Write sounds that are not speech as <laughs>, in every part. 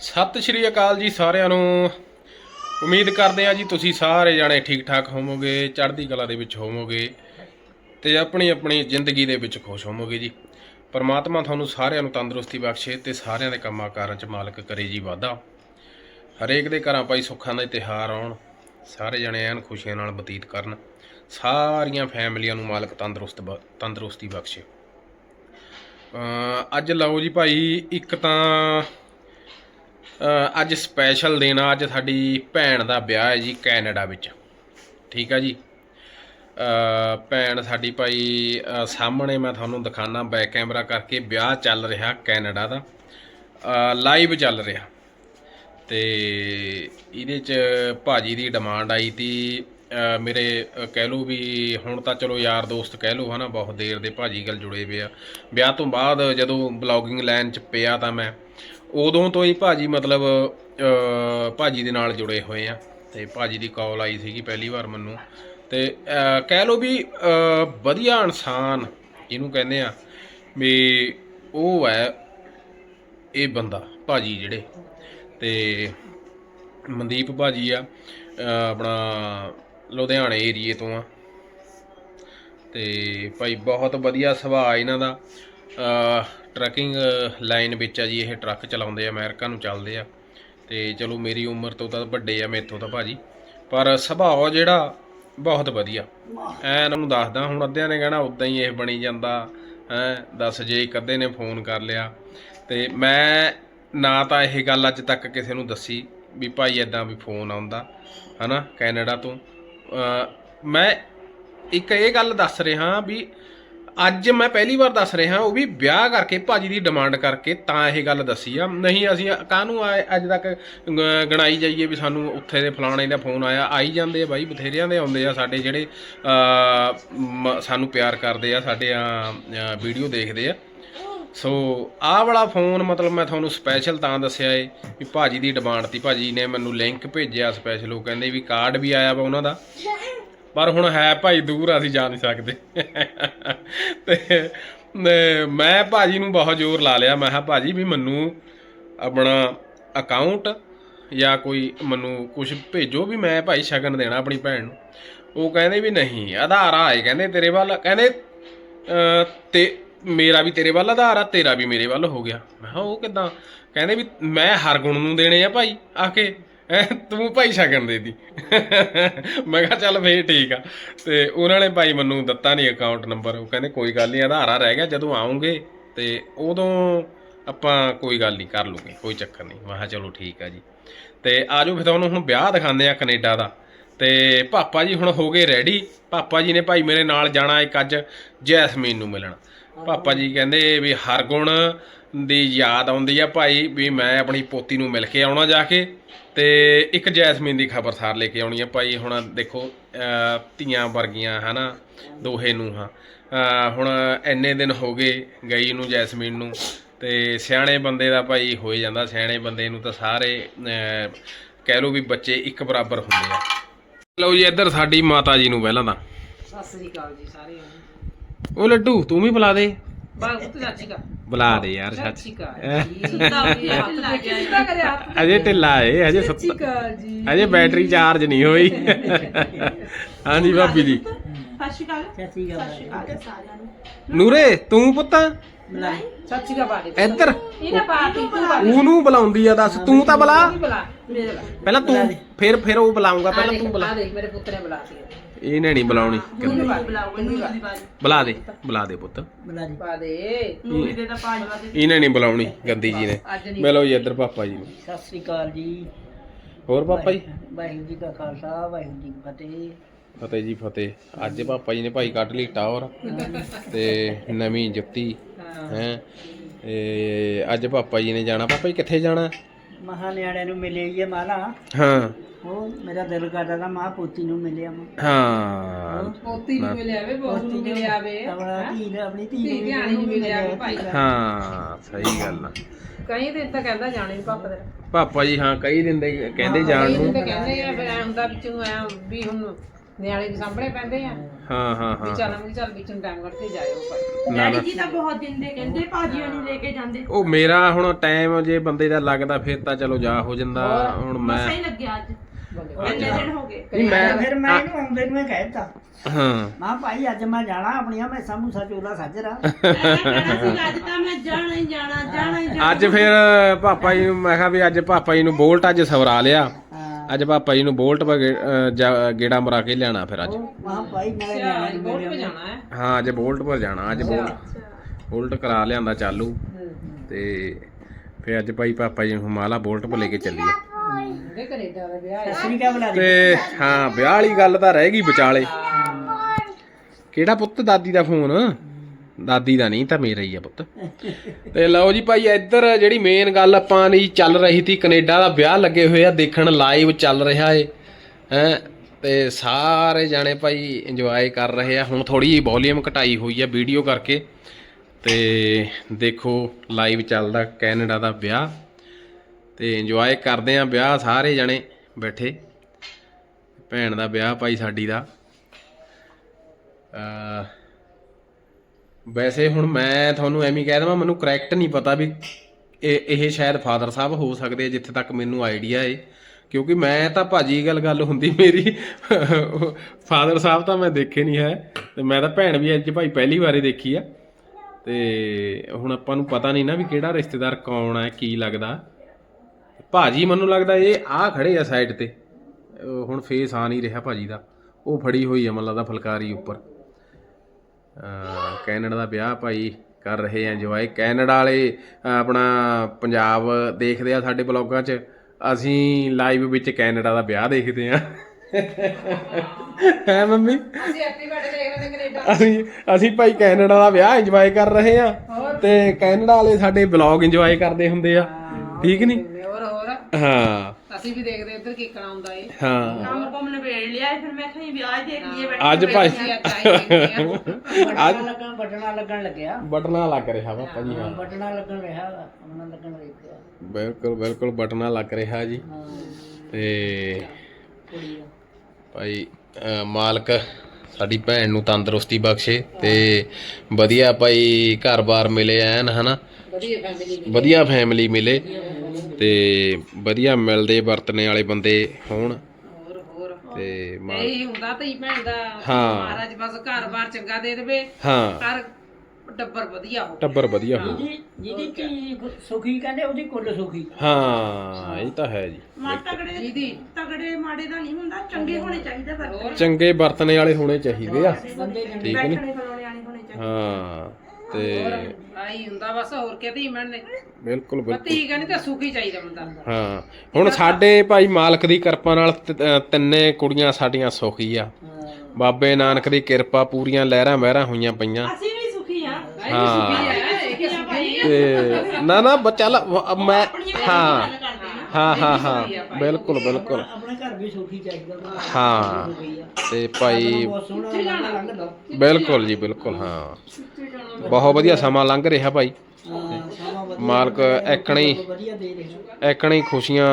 ਸਤਿ ਸ਼੍ਰੀ ਅਕਾਲ ਜੀ ਸਾਰਿਆਂ ਨੂੰ। ਉਮੀਦ ਕਰਦੇ ਹਾਂ ਜੀ ਤੁਸੀਂ ਸਾਰੇ ਜਾਣੇ ਠੀਕ ਠਾਕ ਹੋਵੋਗੇ, ਚੜ੍ਹਦੀ ਕਲਾ ਦੇ ਵਿੱਚ ਹੋਵੋਗੇ ਤੇ ਆਪਣੀ ਆਪਣੀ ਜ਼ਿੰਦਗੀ ਦੇ ਵਿੱਚ ਖੁਸ਼ ਹੋਵੋਗੇ ਜੀ। ਪਰਮਾਤਮਾ ਤੁਹਾਨੂੰ ਸਾਰਿਆਂ ਨੂੰ ਤੰਦਰੁਸਤੀ ਬਖਸ਼ੇ ਤੇ ਸਾਰਿਆਂ ਦੇ ਕੰਮਾਂ ਕਾਰਾਂ 'ਚ ਮਾਲਕ ਕਰੇ ਜੀ ਵਾਧਾ। ਹਰੇਕ ਦੇ ਘਰਾਂ ਭਾਈ ਸੁੱਖਾਂ ਦੇ ਤਿਹਾਰ ਆਉਣ, ਸਾਰੇ ਜਣੇ ਐਨ ਖੁਸ਼ੀਆਂ ਨਾਲ ਬਤੀਤ ਕਰਨ, ਸਾਰੀਆਂ ਫੈਮਲੀਆਂ ਨੂੰ ਮਾਲਕ ਤੰਦਰੁਸਤ ਬ- ਤੰਦਰੁਸਤੀ ਬਖਸ਼ੇ। ਅੱਜ ਲਓ ਜੀ ਭਾਈ, ਇੱਕ ਤਾਂ ਅੱਜ ਸਪੈਸ਼ਲ ਦਿਨ ਆ, ਅੱਜ ਸਾਡੀ ਭੈਣ ਦਾ ਵਿਆਹ ਹੈ ਜੀ ਕੈਨੇਡਾ ਵਿੱਚ। ਠੀਕ ਆ ਜੀ। ਭੈਣ ਸਾਡੀ ਭਾਈ ਸਾਹਮਣੇ ਮੈਂ ਤੁਹਾਨੂੰ ਦਿਖਾਣਾ ਬੈਕ ਕੈਮਰਾ ਕਰਕੇ ਵਿਆਹ ਚੱਲ ਰਿਹਾ ਕੈਨੇਡਾ ਦਾ। ਲਾਈਵ ਚੱਲ ਰਿਹਾ। ਤੇ ਇਹਦੇ ਚ ਭਾਜੀ ਦੀ ਡਿਮਾਂਡ ਆਈ ਤੀ ਮੇਰੇ ਕਹਿ ਲਓ ਵੀ ਹੁਣ ਤਾਂ ਚਲੋ ਯਾਰ ਦੋਸਤ ਕਹਿ ਲਓ ਹਨਾ, ਬਹੁਤ ਦੇਰ ਦੇ ਭਾਜੀ ਗੱਲ ਜੁੜੇ ਪਏ ਆ। ਵਿਆਹ ਤੋਂ ਬਾਅਦ ਜਦੋਂ ਬਲੌਗਿੰਗ ਲਾਈਨ ਚ ਪਿਆ ਤਾਂ ਮੈਂ ਉਦੋਂ ਤੋਂ ਹੀ ਭਾਜੀ ਮਤਲਬ ਅ, ਭਾਜੀ ਦੇ ਨਾਲ ਜੁੜੇ ਹੋਏ ਆ ਤੇ ਭਾਜੀ ਦੀ ਕਾਲ ਆਈ ਸੀਗੀ ਪਹਿਲੀ ਵਾਰ ਮੈਨੂੰ ਤੇ ਕਹਿ ਲਓ ਵੀ ਵਧੀਆ ਇਨਸਾਨ ਇਹਨੂੰ ਕਹਿੰਦੇ ਆ ਵੀ ਉਹ ਹੈ ਇਹ ਬੰਦਾ ਭਾਜੀ ਜਿਹੜੇ ਤੇ ਮਨਦੀਪ ਭਾਜੀ ਆ ਆਪਣਾ ਲੁਧਿਆਣੇ ਏਰੀਏ ਤੋਂ ਆ ਤੇ ਭਾਈ ਬਹੁਤ ਵਧੀਆ ਸੁਭਾਅ ਇਹਨਾਂ ਦਾ ਟਰੱਕਿੰਗ ਲਾਈਨ ਵਿੱਚ ਆ ਜੀ, ਇਹ ਟਰੱਕ ਚਲਾਉਂਦੇ ਆ, ਅਮਰੀਕਾ ਨੂੰ ਚੱਲਦੇ ਆ। ਤੇ ਚਲੋ ਮੇਰੀ ਉਮਰ ਤੋਂ ਤਾਂ ਵੱਡੇ ਆ, ਮੇਥੋਂ ਤਾਂ ਭਾਜੀ। ਪਰ ਸੁਭਾਅ ਜਿਹੜਾ, ਬਹੁਤ ਵਧੀਆ। ਐ ਇਹਨਾਂ ਨੂੰ ਦੱਸਦਾ, ਹੁਣ ਅੱਧਿਆਂ ਨੇ ਕਹਿਣਾ, ਉਦਾਂ ਹੀ ਇਹ ਬਣੀ ਜਾਂਦਾ। ਹੈ, ਦੱਸ ਜੇ ਇੱਕ ਅੱਧੇ ਨੇ ਫੋਨ ਕਰ ਲਿਆ। ਤੇ ਮੈਂ ਨਾ ਤਾਂ ਇਹ ਗੱਲ ਅੱਜ ਤੱਕ ਕਿਸੇ ਨੂੰ ਦੱਸੀ ਵੀ ਭਾਈ ਐਦਾਂ ਵੀ ਫੋਨ ਆਉਂਦਾ, ਹਨਾ, ਕੈਨੇਡਾ ਤੋਂ। ਮੈਂ ਇੱਕ ਇਹ ਗੱਲ ਦੱਸ ਰਿਹਾ ਵੀ ਅੱਜ ਮੈਂ ਪਹਿਲੀ ਵਾਰ ਦੱਸ ਰਿਹਾ ਉਹ ਵੀ ਵਿਆਹ ਕਰਕੇ ਭਾਜੀ ਦੀ ਡਿਮਾਂਡ ਕਰਕੇ ਤਾਂ ਇਹ ਗੱਲ ਦੱਸੀ ਆ। ਨਹੀਂ, ਅਸੀਂ ਕਾਹਨੂੰ ਆਏ ਅੱਜ ਤੱਕ ਗ- ਗਣਾਈ ਜਾਈਏ ਵੀ ਸਾਨੂੰ ਉੱਥੇ ਦੇ ਫਲਾਣੇ ਦਾ ਫੋਨ ਆਇਆ। ਆਈ ਜਾਂਦੇ ਆ ਬਾਈ, ਬਥੇਰਿਆਂ ਦੇ ਆਉਂਦੇ ਆ ਸਾਡੇ ਜਿਹੜੇ ਮ- ਸਾਨੂੰ ਪਿਆਰ ਕਰਦੇ ਆ, ਸਾਡੇ ਵੀਡੀਓ ਦੇਖਦੇ ਆ। ਸੋ, ਆਹ ਵਾਲਾ ਫੋਨ ਮਤਲਬ ਮੈਂ ਤੁਹਾਨੂੰ ਸਪੈਸ਼ਲ ਤਾਂ ਦੱਸਿਆ ਏ ਵੀ ਭਾਜੀ ਦੀ ਡਿਮਾਂਡ ਤੀ। ਭਾਜੀ ਨੇ ਮੈਨੂੰ ਲਿੰਕ ਭੇਜਿਆ ਸਪੈਸ਼ਲ ਉਹ ਕਹਿੰਦੇ ਵੀ ਕਾਰਡ ਵੀ ਆਇਆ ਵਾ ਉਹਨਾਂ ਦਾ। ਪਰ ਹੁਣ ਹੈ ਭਾਈ ਦੂਰ, ਅਸੀਂ ਜਾ ਨਹੀਂ ਸਕਦੇ। ਤੇ ਨੇ- ਮੈਂ ਭਾਜੀ ਨੂੰ ਬਹੁਤ ਜ਼ੋਰ ਲਾ ਲਿਆ। ਮੈਂ ਕਿਹਾ, ਭਾਜੀ ਵੀ ਮੈਨੂੰ ਆਪਣਾ ਅਕਾਊਂਟ ਜਾਂ ਕੋਈ ਮੈਨੂੰ ਕੁਝ ਭੇਜੋ ਵੀ ਮੈਂ ਭਾਈ ਸ਼ਗਨ ਦੇਣਾ ਆਪਣੀ ਭੈਣ ਨੂੰ। ਉਹ ਕਹਿੰਦੇ ਵੀ ਨਹੀਂ, ਆਧਾਰ ਆਏ ਕਹਿੰਦੇ ਤੇਰੇ ਵੱਲ। ਕਹਿੰਦੇ ਤੇ ਮੇਰਾ ਵੀ ਤੇਰੇ ਵੱਲ ਆਧਾਰ ਆ, ਤੇਰਾ ਵੀ ਮੇਰੇ ਵੱਲ ਹੋ ਗਿਆ। ਮੈਂ ਕਿਹਾ, ਉਹ ਕਿਦਾਂ? ਕਹਿੰਦੇ ਵੀ ਮੈਂ ਹਰ ਗੁਣ ਨੂੰ ਦੇਣੇ ਆ ਭਾਈ, ਆ ਕੇ। ਹੈਂ, ਤੂੰ ਭਾਈ ਸ਼ਗਨ ਦੇ ਦੀ। ਮੈਂ ਕਿਹਾ ਚੱਲ ਫੇਰ ਠੀਕ ਆ। ਤੇ ਉਹਨਾਂ ਨੇ ਭਾਈ ਮੈਨੂੰ ਦਿੱਤਾ ਨਹੀਂ ਅਕਾਊਂਟ ਨੰਬਰ ਉਹ ਕਹਿੰਦੇ ਕੋਈ ਗੱਲ ਨਹੀਂ ਆਧਾਰਾ ਰਹਿ ਗਿਆ ਜਦੋਂ ਆਉਂਗੇ ਤੇ ਉਦੋਂ ਆਪਾਂ ਕੋਈ ਗੱਲ ਨਹੀਂ ਕਰ ਲੂਗੇ ਕੋਈ ਚੱਕਰ ਨਹੀਂ ਮੈਂ ਕਿਹਾ ਚਲੋ ਠੀਕ ਆ ਜੀ। ਤੇ ਆਜੋ ਫਿਰ ਤੁਹਾਨੂੰ ਹੁਣ ਵਿਆਹ ਦਿਖਾਉਂਦੇ ਆ ਕੈਨੇਡਾ ਦਾ। ਤੇ ਪਾਪਾ ਜੀ ਹੁਣ ਹੋ ਗਏ ਰੈਡੀ ਪਾਪਾ ਜੀ ਨੇ ਭਾਈ ਮੇਰੇ ਨਾਲ ਜਾਣਾ ਇੱਕ ਅੱਜ ਜੈਸਮੀਨ ਨੂੰ ਮਿਲਣ। ਪਾਪਾ ਜੀ ਕਹਿੰਦੇ ਵੀ ਹਰਗੁਣ ਦੀ ਯਾਦ ਆਉਂਦੀ ਆ ਭਾਈ ਵੀ ਮੈਂ ਆਪਣੀ ਪੋਤੀ ਨੂੰ ਮਿਲ ਕੇ ਆਉਣਾ ਜਾ ਕੇ ਤੇ ਇੱਕ ਜੈਸਮੀਨ ਦੀ ਖਬਰਸਾਰ ਲੈ ਕੇ ਆਉਣੀ ਆ ਭਾਈ। ਹੁਣ ਦੇਖੋ ਧੀਆਂ ਵਰਗੀਆਂ ਹਨਾ ਦੋਹੇ ਨੂੰ ਹਾਂ। ਹੁਣ ਐਨੇ ਦਿਨ ਹੋ ਗਏ ਗਈ ਨੂੰ ਜੈਸਮੀਨ ਨੂੰ ਤੇ ਸਿਆਣੇ ਬੰਦੇ ਦਾ ਭਾਈ ਹੋ ਹੀ ਜਾਂਦਾ। ਸਿਆਣੇ ਬੰਦੇ ਨੂੰ ਤਾਂ ਸਾਰੇ ਕਹਿ ਲਓ ਵੀ ਬੱਚੇ ਇੱਕ ਬਰਾਬਰ ਹੁੰਦੇ ਆ। ਲਓ ਜੀ ਇੱਧਰ ਸਾਡੀ ਮਾਤਾ ਜੀ ਨੂੰ ਪਹਿਲਾਂ ਤਾਂ ਸਤਿ ਸ੍ਰੀ ਅਕਾਲ ਜੀ ਸਾਰਿਆਂ ਨੂੰ। ਉਹ ਲੱਡੂ ਤੂੰ ਵੀ ਬੁਲਾ ਦੇ। ਬਾਗ ਉੱਤੇ ਚਾਚੀ ਕਾ ਬੁਲਾ ਦੇ ਯਾਰ ਸੱਚ ਅਕਾਲ ਜੀ। ਸੁੱਤਾ ਹੱਥ ਲਾ ਕੇ ਸਿੱਧਾ ਕਰੇ ਹੱਥ ਅਜੇ ਢਿੱਲਾ ਏ ਹਜੇ ਸੁੱਤਾ ਅਕਾਲ ਜੀ। ਹਜੇ ਬੈਟਰੀ ਚਾਰਜ ਨਹੀਂ ਹੋਈ। ਹਾਂਜੀ ਭਾਬੀ ਜੀ। ਨੂਰੇ ਤੂੰ ਪੁੱਤ? ਸਤਿ ਸ੍ਰੀ ਅਕਾਲ ਬਾੜੀ ਇੱਧਰ। ਇਹਦਾ ਬਾਟੀ ਤੂੰ ਉਹਨੂੰ ਬੁਲਾਉਂਦੀ ਆ ਦੱਸ। ਤੂੰ ਤਾਂ ਬੁਲਾ। ਬੁਲਾ। ਮੇਰੇ ਬੁਲਾ। ਪਹਿਲਾਂ ਤੂੰ ਫਿਰ ਫਿਰ ਉਹ ਬੁਲਾਉਂਗਾ ਪਹਿਲਾਂ ਤੂੰ ਬੁਲਾ। ਆ ਦੇਖ ਮੇਰੇ ਪੁੱਤ ਨੇ ਬੁਲਾਤੀ ਹੈ ਇਹਨੇ ਨਹੀਂ ਬੁਲਾਉਣੀ। ਉਹਨੂੰ ਬੁਲਾ ਦੇ ਬੁਲਾ ਦੇ ਪੁੱਤ। ਪਾ ਦੇ। ਇਹਨੇ ਨਹੀਂ ਬੁਲਾਉਣੀ ਗੰਦੀ ਜੀ ਨੇ। ਅੱਜ ਨਹੀਂ। ਮਿਲੋ ਜੀ ਇੱਧਰ ਪਾਪਾ ਜੀ ਨੂੰ। ਸਤਿ ਸ੍ਰੀ ਅਕਾਲ ਜੀ। ਹੋਰ ਪਾਪਾ ਜੀ? ਵਾਹਿਗੁਰੂ ਜੀ ਕਾ ਖਾਲਸਾ ਵਾਹਿਗੁਰੂ ਜੀ ਕੀ ਫਤਿਹ। ਫਤਿਹ ਜੀ ਫਤਿਹ। ਅੱਜ ਪਾਪਾ ਜੀ ਨੇ ਭਾਈ ਕੱਢ ਲਈ ਟਾਵਰ ਤੇ ਨਵੀਂ ਜੁੱਤੀ ਹੈ। ਤੇ ਅੱਜ ਪਾਪਾ ਜੀ ਨੇ ਜਾਣਾ। ਪਾਪਾ ਜੀ ਕਿੱਥੇ ਜਾਣਾ? ਮਹਾ ਨਿਆਣਿਆਂ ਨੂੰ ਮਿਲੇ ਹੀ ਹੈ ਮਾਲਾ। ਹਾਂ। ਉਹ ਮੇਰਾ ਦਿਲ ਕਰਦਾ ਤਾਂ ਮਾਂ ਪੋਤੀ ਨੂੰ ਮਿਲਿਆ ਮੈਂ ਹਾਂ। ਪੋਤੀ ਨੂੰ ਮਿਲਿਆ ਵੇ ਬਹੁਤ ਨੂੰ ਮਿਲਿਆ ਵੇ ਆਪਣਾ ਧੀ ਨੂੰ ਆਪਣੀ ਧੀ ਨੂੰ ਮਿਲਿਆ ਵੇ ਭਾਈ ਹਾਂ ਸਹੀ ਗੱਲ ਆ। ਕਈ ਦਿਨ ਤਾਂ ਕਹਿੰਦਾ ਜਾਣੇ ਨੀ ਪਾਪਾ ਤੇਰਾ ਪਾਪਾ ਜੀ ਹਾਂ ਕਈ ਦਿਨ ਦੇ ਕਹਿੰਦੇ ਜਾਣ ਨੂੰ। ਤਾਂ ਕਹਿੰਦੇ ਆ ਫਿਰ ਐ ਹੁੰਦਾ ਵਿੱਚ ਨੂੰ ਐ ਵੀ ਹੁਣ ਨਿਆਣੇ ਵੀ ਸਾਹਮਣੇ ਪੈਂਦੇ ਆ। ਹਾਂ ਹਾਂ ਵੀ ਹਾਂ। ਚੱਲ ਮੈਂ ਚੱਲ ਵਿੱਚ ਨੂੰ ਟਾਈਮ ਕੱਢ ਕੇ ਜਾਇਓ ਪਰ। ਨਾ ਨਾ। ਡੈਡੀ ਜੀ ਤਾਂ ਬਹੁਤ ਦਿਨ ਦੇ ਕਹਿੰਦੇ ਭਾਜੀਆਂ ਨੂੰ ਲੈ ਕੇ ਜਾਂਦੇ। ਉਹ ਮੇਰਾ ਹੁਣ ਟਾਈਮ ਜੇ ਬੰਦੇ ਦਾ ਲੱਗਦਾ ਫਿਰ ਤਾਂ ਚਲੋ ਜਾ ਹੋ ਜਾਂਦਾ। ਹੁਣ ਮੈਂ ਮਸਾ ਹੀ ਲੱਗਿਆ ਅੱਜ। ਬੱਲੇ। ਇੰਨੇ ਦਿਨ ਹੋ ਗਏ? ਨਹੀਂ ਮੈਂ ਫਿਰ ਮੈਂ ਇਹਨੂੰ ਆਉਂਦੇ ਨੂੰ ਕਹਿਤਾ ਹਾਂ। ਮਾਂ ਭਾਈ ਅੱਜ ਮੈਂ ਜਾਣਾ ਆਪਣੀਆਂ ਮੈਸਾਂ ਮੂਸਾ ਚੋਲਾ ਸਾਜਰਾ <laughs> ਮੈਂ ਕਹਿਣਾ ਸੀ ਅੱਜ ਤਾਂ ਮੈਂ ਜਾਣਾ ਹੀ ਜਾਣਾ ਜਾਣਾ ਹੀ ਜਾਣਾ। ਅੱਜ ਫਿਰ ਪਾਪਾ ਜੀ ਨੂੰ ਮੈਂ ਕਿਹਾ ਵੀ ਅੱਜ ਪਾਪਾ ਜੀ ਨੂੰ ਬੋਲਟ ਅੱਜ ਸਵਰਾ ਲਿਆ। ਅੱਜ ਪਾਪਾ ਜੀ ਨੂੰ ਬੋਲਟ ਪਰ ਗੇੜਾ ਮਰਾ ਕੇ ਲਿਆਣਾ ਫਿਰ ਅੱਜ। ਮਾਂ ਭਾਈ ਨੂੰ ਜਾਣਾ ਹੈ? ਹਾਂ ਅੱਜ ਬੋਲਟ ਪਰ ਜਾਣਾ ਅੱਜ ਬੋਲਟ। ਬੋਲਟ ਕਰਾ ਲਿਆਂਦਾ ਚਾਲੂ। ਤੇ ਫਿਰ ਅੱਜ ਭਾਈ ਪਾਪਾ ਜੀ ਨੂੰ ਮਾਲਾ ਬੋਲਟ ਪਰ ਲੈ ਕੇ ਚੱਲੀਏ। ਦੇ ਕੈਨੇਡਾ ਦਾ ਵਿਆਹ ਹੈ। ਸਸਰੀ ਕਾ ਬੁਲਾ ਦੇ ਤੇ ਹਾਂ ਵਿਆਹ ਵਾਲੀ ਗੱਲ ਤਾਂ ਰਹਿ ਗਈ ਵਿਚਾਲੇ। ਕਿਹੜਾ ਪੁੱਤ ਦਾਦੀ ਦਾ ਫੋਨ? ਦਾਦੀ ਦਾ ਨਹੀਂ ਤਾਂ ਮੇਰਾ ਹੀ ਆ ਪੁੱਤ। ਤੇ ਲਓ ਜੀ ਭਾਈ, ਇੱਧਰ ਜਿਹੜੀ ਮੇਨ ਗੱਲ ਆਪਾਂ ਦੀ ਚੱਲ ਰਹੀ ਸੀ, ਕੈਨੇਡਾ ਦਾ ਵਿਆਹ ਲੱਗੇ ਹੋਏ ਆ, ਦੇਖਣ ਲਾਈਵ ਚੱਲ ਰਿਹਾ ਏ। ਹੈ, ਤੇ ਸਾਰੇ ਜਾਣੇ ਭਾਈ ਇੰਜੋਏ ਕਰ ਰਹੇ ਆ। ਹੁਣ ਥੋੜੀ ਜਿਹੀ ਵੋਲੀਅਮ ਘਟਾਈ ਹੋਈ ਆ ਵੀਡੀਓ ਕਰਕੇ। ਤੇ ਦੇਖੋ, ਲਾਈਵ ਚੱਲਦਾ ਕੈਨੇਡਾ ਦਾ ਵਿਆਹ। ਤੇ ਇੰਜੋਏ ਕਰਦੇ ਆ ਵਿਆਹ, ਸਾਰੇ ਜਣੇ ਬੈਠੇ। ਭੈਣ ਦਾ ਵਿਆਹ ਭਾਈ ਸਾਡੀ ਦਾ। ਅ ਵੈਸੇ ਹੁਣ ਮੈਂ ਤੁਹਾਨੂੰ ਐਵੇਂ ਕਹਿ ਦਵਾਂ, ਮੈਨੂੰ ਕਰੈਕਟ ਨਹੀਂ ਪਤਾ ਵੀ ਇਹ ਇਹ ਸ਼ਾਇਦ ਫਾਦਰ ਸਾਹਿਬ ਹੋ ਸਕਦੇ ਜਿੱਥੇ ਤੱਕ ਮੈਨੂੰ ਆਈਡੀਆ ਏ। ਕਿਉਂਕਿ ਮੈਂ ਤਾਂ ਭਾਜੀ ਗੱਲ ਗੱਲ ਹੁੰਦੀ ਮੇਰੀ। ਫਾਦਰ ਸਾਹਿਬ ਤਾਂ ਮੈਂ ਦੇਖੇ ਨਹੀਂ ਹੈ। ਤੇ ਮੈਂ ਤਾਂ ਭੈਣ ਵੀ ਅੱਜ ਭਾਈ ਪਹਿਲੀ ਵਾਰੀ ਦੇਖੀ ਆ। ਤੇ ਹੁਣ ਆਪਾਂ ਨੂੰ ਪਤਾ ਨਹੀਂ ਨਾ ਵੀ ਕਿਹੜਾ ਰਿਸ਼ਤੇਦਾਰ ਕੌਣ ਹੈ ਕੀ ਲੱਗਦਾ। ਭਾਜੀ ਮੈਨੂੰ ਲੱਗਦਾ ਇਹ ਆ ਖੜੇ ਆ ਸਾਈਡ ਤੇ। ਹੁਣ ਫੇਸ ਆ ਨਹੀਂ ਰਿਹਾ ਭਾਜੀ ਦਾ। ਉਹ ਫੜੀ ਹੋਈ ਆ ਮੈਨੂੰ ਲੱਗਦਾ ਫਲਕਾਰੀ ਉੱਪਰ। ਕੈਨੇਡਾ ਦਾ ਵਿਆਹ ਭਾਈ ਕਰ ਰਹੇ ਆ ਇੰਜੋਏ ਕੈਨੇਡਾ ਵਾਲੇ ਆਪਣਾ ਪੰਜਾਬ ਦੇਖਦੇ ਆ ਸਾਡੇ ਬਲੌਗਾਂ 'ਚ। ਅਸੀਂ ਲਾਈਵ ਵਿੱਚ ਕੈਨੇਡਾ ਦਾ ਵਿਆਹ ਦੇਖਦੇ ਆ। ਹੈ ਮੰਮੀ? ਅਸੀਂ ਇੱਥੇ ਬੈਠੇ ਦੇਖ ਰਹੇ ਨੇ ਕੈਨੇਡਾ। ਅਸੀਂ ਅਸੀਂ ਭਾਈ ਕੈਨੇਡਾ ਦਾ ਵਿਆਹ ਇੰਜੋਏ ਕਰ ਰਹੇ ਆ। ਤੇ ਕੈਨੇਡਾ ਵਾਲੇ ਸਾਡੇ ਬਲੌਗ ਇੰਜੋਏ ਕਰਦੇ ਹੁੰਦੇ ਆ। ਠੀਕ ਨਹੀਂ ਹੋਰ ਹੋਰ? ਹਾਂ। ਅਸੀਂ ਵੀ ਦੇਖਦੇ ਇੱਧਰ ਕੀ ਕਣਾ ਹੁੰਦਾ ਏ। ਹਾਂ। ਕੰਮ ਕੰਮ ਨਵੇੜ ਲਿਆ ਫਿਰ ਮੈਂ ਕਿਹਾ ਜੀ ਵਿਆਹ ਦੇਖ ਲਈਏ ਬੈਠੇ ਅੱਜ ਭਾਈ ਬਟਨਾ ਲੱਗਣ ਬਟਨਾ ਲੱਗਣ ਲੱਗਿਆ। ਬਟਨਾ ਲੱਗ ਰਿਹਾ ਪਾਪਾ ਜੀ ਹਾਂ। ਬਟਨਾ ਲੱਗਣ ਰਿਹਾ ਵਾ ਉਹਨਾਂ ਲੱਗਣ ਵੇਖਿਆ ਬਿਲਕੁਲ ਬਿਲਕੁਲ ਬਟਨਾ ਲੱਗ ਰਿਹਾ ਜੀ। ਤੇ ਭਾਈ ਮਾਲਕ ਸਾਡੀ ਭੈਣ ਨੂੰ ਤੰਦਰੁਸਤੀ ਬਖਸ਼ੇ ਤੇ ਵਧੀਆ ਭਾਈ ਘਰ-ਬਾਰ ਮਿਲੇ ਐਨ ਹਨਾ? ਵਧੀਆ ਫੈਮਿਲੀ ਵਧੀਆ ਫੈਮਿਲੀ ਮਿਲੇ ਤੇ ਵਧੀਆ ਮਿਲਦੇ ਵਰਤਣੇ ਵਾਲੇ ਬੰਦੇ ਹੋਣ। ਹੋਰ ਹੋਰ ਤੇ ਮਾ- ਇਹੀ ਹੁੰਦਾ ਧੀ ਭੈਣ ਦਾ। ਹਾਂ। ਮਹਾਰਾਜ ਬਸ ਘਰ-ਬਾਰ ਚੰਗਾ ਦੇ ਦੇਵੇ। ਹਾਂ। ਘਰ ਟੱਬਰ ਵਧੀਆ ਹੋ ਟੱਬਰ ਵਧੀਆ ਹੋ। ਜਿਹਦੀ ਜਿਹਦੀ ਧੀ ਸੁਖੀ ਕਹਿੰਦੇ ਉਹਦੀ ਕੁੱਲ ਸੁਖੀ। ਹਾਂ ਇਹ ਤਾਂ ਹੈ ਜੀ। ਮਾ ਤਗੜੇ ਜਿਹਦੀ ਤਗੜੇ ਮਾੜੇ ਦਾ ਨਹੀਂ ਹੁੰਦਾ ਚੰਗੇ ਹੋਣੇ ਚਾਹੀਦੇ ਪਰ ਚੰਗੇ ਵਰਤਣੇ ਵਾਲੇ ਹੋਣੇ ਚਾਹੀਦੇ ਆ। ਬੰਦੇ ਠੀਕ ਨਹੀਂ ਬੈਠਣੇ ਖਲੋਣੇ ਵਾਲੇ ਹੋਣੇ ਚਾਹੀਦੇ। ਹਾਂ। ਤੇ ਆਈ ਹੁੰਦਾ ਬਸ ਹੋਰ ਕੀ ਧੀ ਭੈਣ ਨੇ। ਬਿਲਕੁਲ ਬਿਲਕੁਲ ਧੀ ਕਹਿੰਦੀ ਤਾਂ ਸੁਖੀ ਚਾਹੀਦਾ ਬੰਦਾ ਹਾਂ ਹੁਣ ਸਾਡੇ ਭਾਈ ਮਾਲਕ ਦੀ ਕਿਰਪਾ ਨਾਲ ਤ- ਤਿੰਨੇ ਕੁੜੀਆਂ ਸਾਡੀਆਂ ਸੁਖੀ ਆ। ਹਾਂ। ਬਾਬੇ ਨਾਨਕ ਦੀ ਕਿਰਪਾ ਪੂਰੀਆਂ ਲਹਿਰਾਂ ਮਹਿਰਾਂ ਹੋਈਆਂ ਪਈਆਂ। ਅਸੀਂ ਵੀ ਸੁਖੀ ਆ। ਸੁਖੀ ਹੈ। ਇਹ ਕੀ ਸੁਖੀ ਹੈ ਤੇ ਨਾ ਨਾ ਬੱਚਾ ਲ- ਵ- ਮੈਂ ਹਾਂ। ਹਾਂ ਹਾਂ ਹਾਂ। ਬਿਲਕੁਲ ਬਿਲਕੁਲ। ਆਪਣੇ ਘਰ ਵੀ ਸੁਖੀ ਚਾਹੀਦਾ ਵਾ। ਹਾਂ ਤੇ ਭਾਈ ਬਹੁਤ ਸੋਹਣਾ ਲੰਘ ਲੰਘਦਾ। ਬਿਲਕੁਲ ਜੀ ਬਿਲਕੁਲ ਹਾਂ। ਬਹੁਤ ਵਧੀਆ ਸਮਾਂ ਲੰਘ ਰਿਹਾ ਭਾਈ। ਹਾਂ ਸਮਾਂ ਵਧੀਆ ਮਾਲਕ ਐਕਣੇ ਹੀ ਵਧੀਆ ਦੇ ਰਿਹਾ। ਐਕਣੇ ਹੀ ਖੁਸ਼ੀਆਂ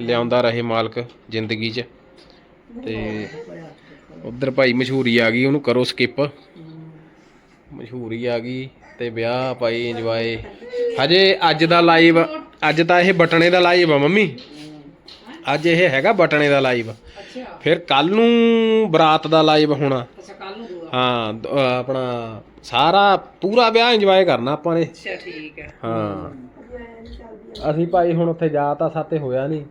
ਲਿਆਉਂਦਾ ਰਹੇ ਮਾਲਕ ਜ਼ਿੰਦਗੀ 'ਚ। ਤੇ ਉਧਰ ਭਾਈ ਮਸ਼ਹੂਰੀ ਆ ਗਈ ਉਹਨੂੰ ਕਰੋ ਸਕਿਪ ਮਸ਼ਹੂਰੀ ਆ ਗਈ ਤੇ ਵਿਆਹ ਭਾਈ ਇੰਜੋਏ ਹਜੇ ਅੱਜ ਦਾ ਲਾਈਵ ਅੱਜ ਤਾਂ ਇਹ ਬਟਣੇ ਦਾ ਲਾਈਵ ਆ ਮੰਮੀ। ਅੱਜ ਇਹ ਹੈਗਾ ਬਟਣੇ ਦਾ ਲਾਈਵ। ਅੱਛਾ। ਫਿਰ ਕੱਲ ਨੂੰ ਬਰਾਤ ਦਾ ਲਾਈਵ ਹੋਣਾ। ਅੱਛਾ ਕੱਲ ਨੂੰ ਹਾਂ ਦ- ਆਪਣਾ ਸਾਰਾ ਪੂਰਾ ਵਿਆਹ ਇੰਜੋਏ ਕਰਨਾ ਆਪਾਂ ਨੇ। ਅੱਛਾ ਠੀਕ ਹੈ। ਹਾਂ। ਅਸੀਂ ਭਾਈ ਹੁਣ ਉੱਥੇ ਜਾ ਤਾਂ ਸਾਤੇ ਹੋਇਆ ਨਹੀਂ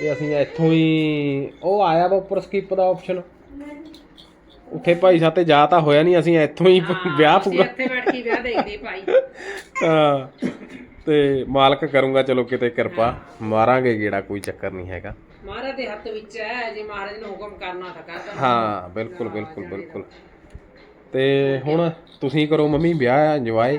ਤੇ ਅਸੀਂ ਇੱਥੋਂ ਹੀ ਉਹ ਆਇਆ ਵਾ ਉੱਪਰ ਸਕਿਪ ਦਾ ਆਪਸ਼ਨ ਉੱਥੇ ਭਾਈ ਸਾਤੇ ਜਾ ਤਾਂ ਹੋਇਆ ਨਹੀਂ ਅਸੀਂ ਇੱਥੋਂ ਹੀ ਵਿਆਹ ਅਸੀਂ ਪੂਰਾ ਇੱਥੇ ਬੈਠ ਕੇ ਵਿਆਹ ਦੇਖਦੇ ਭਾਈ। ਹਾਂ। ਤੇ ਮਾਲਕ ਕਰੂੰਗਾ ਚਲੋ ਕਿਤੇ ਕਿਰਪਾ ਮਾਰਾਂਗੇ ਗੇੜਾ ਕੋਈ ਚੱਕਰ ਨਹੀਂ ਹੈਗਾ। ਮਹਾਰਾਜ ਦੇ ਹੱਥ ਵਿੱਚ ਹੈ ਜੇ ਮਹਾਰਾਜ ਨੇ ਹੁਕਮ ਕਰਨਾ ਤਾਂ ਕਰਦਾ। ਹਾਂ ਬਿਲਕੁਲ ਬਿਲਕੁਲ ਬਿਲਕੁਲ। ਤੇ ਹੁਣ ਤੁਸੀਂ ਕਰੋ ਮੰਮੀ ਵਿਆਹ ਇੰਜੋਏ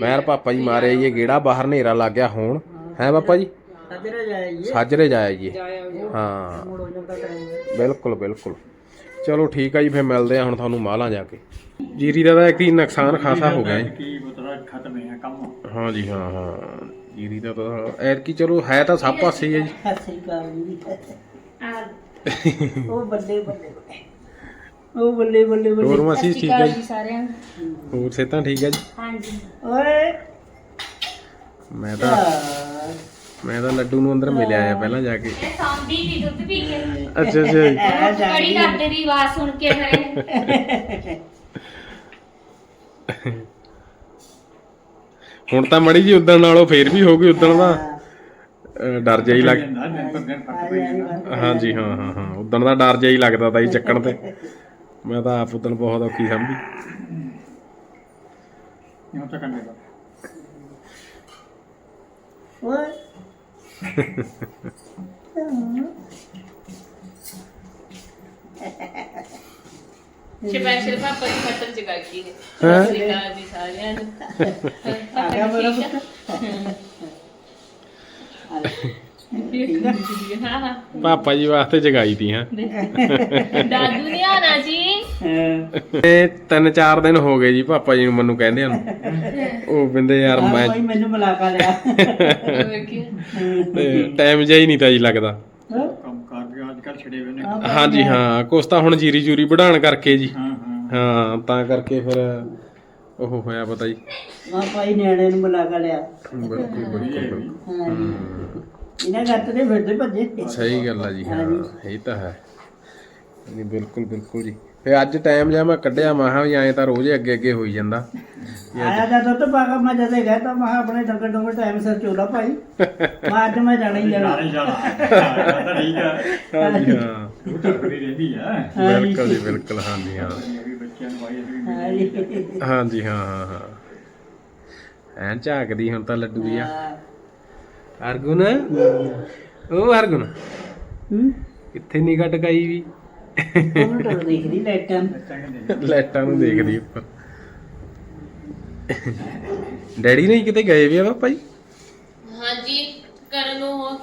ਮੈਂ ਔਰ ਪਾਪਾ ਜੀ ਮਾਰੇ ਇਹ ਗੇੜਾ ਬਾਹਰ ਹਨੇਰਾ ਲੱਗ ਗਿਆ ਹੁਣ। ਹੈ ਪਾਪਾ ਜੀ? ਸੱਜਰੇ ਜਾਈਏ ਸਾਜਰੇ ਜਾਇਆ ਜੀ ਜਾਇਆ ਜੀ। ਹਾਂ। ਮੁੜ ਹੋ ਜਾਂਦਾ ਟਾਈਮ। ਬਿਲਕੁਲ ਬਿਲਕੁਲ। ਚਲੋ ਠੀਕ ਆ ਜੀ ਫਿਰ ਮਿਲਦੇ ਆ ਹੁਣ ਤੁਹਾਨੂੰ ਮਾਲਾਂ ਜਾ ਕੇ। ਜੀਰੀ ਦਾ ਤਾਂ ਇੱਕ ਹੀ ਨੁਕਸਾਨ ਖਾਸਾ ਹੋ ਗਿਆ ਜੀ। ਕੀ ਬਤਰਾ ਖਤਮ ਹੈ ਕੰਮ? ਹਾਂ ਜੀ ਹਾਂ ਹਾਂ। ਜੀਰੀ ਦਾ ਤਾਂ ਐਰ ਕੀ ਚਲੋ ਹੈ ਤਾਂ ਸਭ ਪਾਸੇ ਹੀ ਹੈ ਜੀ। ਸਹੀ ਗੱਲ ਜੀ। ਉਹ ਬੱਲੇ ਬੱਲੇ ਉਹ ਬੱਲੇ ਬੱਲੇ ਬੱਲੇ। ਹੋਰ ਮਾਸੀ ਠੀਕ ਹੈ ਜੀ? ਸਾਰਿਆਂ ਨੂੰ। ਹੋਰ ਸਿਹਤਾਂ ਠੀਕ ਹੈ ਜੀ? ਹਾਂਜੀ। ਓਏ। ਮੈਂ ਤਾਂ ਮੈਂ ਤਾਂ ਲੱਡੂ ਨੂੰ ਅੰਦਰ ਮਿਲਿਆ ਆ ਪਹਿਲਾਂ ਜਾ ਕੇ। ਇਹ ਸਾਂਭੀ ਦੀ ਦੁੱਧ ਪੀ ਕੇ। ਅੱਛਾ ਅੱਛਾ ਜੀ। ਕੜੀ ਕਰਦੇ ਦੀ ਆਵਾਜ਼ ਸੁਣ ਕੇ ਮੇਰੇ <laughs> ਹੁਣ ਤਾਂ ਮੜੀ ਜੀ ਉਦਣ ਨਾਲੋਂ ਫੇਰ ਵੀ ਹੋ ਗਈ ਉਦਣ ਦਾ। ਅਹ, ਡਰ ਜਿਹਾ ਹੀ ਲੱਗ ਹਾਂਜੀ ਹਾਂ ਹਾਂ ਹਾਂ ਉਦਣ ਦਾ ਡਰ ਜਿਹਾ ਹੀ ਲੱਗਦਾ ਤਾਂ ਜੀ ਚੱਕਣ ਤੇ। ਮੈਂ ਤਾਂ ਆਪ ਉਦਣ ਬਹੁਤ ਔਖੀ ਸਮਝੀ। ਨਹੀਂ ਤਾਂ ਕੰਨੇ ਦਾ ਓਏ। ਸਪੈਸ਼ਲ ਪਾਪਾ ਦੀ ਖਤਰ ਜਗਾਈ ਹੈ ਹੈਂ? ਸਤਿ ਸ਼੍ਰੀ ਅਕਾਲ ਜੀ ਸਾਰਿਆਂ ਨੂੰ। ਆ ਗਿਆ ਮੇਰਾ ਠੀਕ ਹੈ? ਹਾਂ ਹਾਂ। ਪਾਪਾ ਜੀ ਵਾਸਤੇ ਜਗਾਈ ਤੀ ਹਾਂ। ਦਾਦੂ ਨੇ ਆਣਾ ਜੀ। ਇਹ ਤਿੰਨ ਚਾਰ ਦਿਨ ਹੋ ਗਏ ਜੀ ਪਾਪਾ ਜੀ ਨੂੰ ਮੈਨੂੰ ਕਹਿੰਦੇ ਨੂੰ। ਉਹ ਬਿੰਦੇ ਯਾਰ ਮੈਂ ਭਾਈ ਮੈਨੂੰ ਮਿਲਾ ਕੇ ਲਿਆ ਟਾਈਮ ਜਿਹਾ ਹੀ ਨਹੀਂ ਤਾਂ ਜੀ ਲੱਗਦਾ। ਕੰਮ ਕਰ ਗਿਆ ਅੱਜ ਕੱਲ ਛੜੇ ਹੋਏ ਨੇ। ਹਾਂਜੀ ਹਾਂ। ਕੁਛ ਤਾਂ ਹੁਣ ਜੀਰੀ ਜੂਰੀ ਵਧਾਣ ਕਰਕੇ ਜੀ। ਹਾਂ ਹਾਂ। ਹਾਂ ਤਾਂ ਕਰਕੇ ਫਿਰ ਉਹ ਹੋਇਆ ਪਤਾ ਜੀ। ਆ ਭਾਈ ਨਿਆਣੇ ਨੂੰ ਮਿਲਾ ਕੇ ਲਿਆ। ਬਿਲਕੁਲ ਬਿਲਕੁਲ ਹਾਂ। ਇਹਨਾਂ ਗੱਤ ਦੇ ਫਿਰਦੇ ਭੱਜੇ। ਸਹੀ ਗੱਲ ਆ ਜੀ ਹਾਂ ਇਹ ਤਾਂ ਹੈ। ਨਹੀਂ ਬਿਲਕੁਲ ਬਿਲਕੁਲ ਜੀ। ਫੇ ਅੱਜ ਟਾਈਮ ਜਿਹਾ ਮੈਂ ਕੱਢਿਆ ਮਾਹਾਂ ਵੀ ਐਂ ਤਾਂ ਰੋਜ਼ ਹੀ ਅੱਗੇ ਅੱਗੇ ਹੋਈ ਜਾਂਦਾ। ਆਇਆ ਤਾਂ ਦੁੱਧ ਪਾ ਕੇ ਮੈਂ ਜਦੇ ਗਿਆ ਤਾਂ ਮੈਂ ਕਿਹਾ ਆਪਣੇ ਡੰਗਰ ਡੰਗਰ ਟਾਈਮ ਸਿਰ ਚੋਲਾ ਭਾਈ। ਮੈਂ ਅੱਜ ਮੈਂ ਜਾਣਾ ਹੀ ਜਾਣਾ। ਜਾਣਾ। ਤਾਂ ਠੀਕ ਆ ਹਾਂਜੀ ਹਾਂ। ਉਹ ਤਾਂ ਕਰੀ ਰਹਿੰਦੀ ਆ। ਬਿਲਕੁਲ ਜੀ ਬਿਲਕੁਲ ਹਾਂ। ਇਹ ਵੀ ਬੱਚਿਆਂ ਨੂੰ ਅਸੀਂ ਹਾਂਜੀ ਹਾਂ ਹਾਂ ਹਾਂ। ਐਂ ਝਾਕਦੀ ਹੁਣ ਤਾਂ ਲੱਡੂ ਆ। ਹਰਗੁਣ? ਉਹ ਹਰਗੁਣ? ਹੂੰ। ਕਿੱਥੇ ਨਿਗਾ ਟਕਾਈ ਵੀ? ਉਹਨੂੰ ਤਾਂ ਦੇਖਦੀ ਲਾਈਟਾਂ ਚੰਗੇ ਲਾਈਟਾਂ ਨੂੰ? ਦੇਖਦੀ ਉੱਪਰ ਡੈਡੀ ਨਹੀਂ ਕਿਤੇ ਗਏ ਵੀ ਆ ਪਾਪਾ ਜੀ? ਹਾਂਜੀ ਕਰਨ ਨੂੰ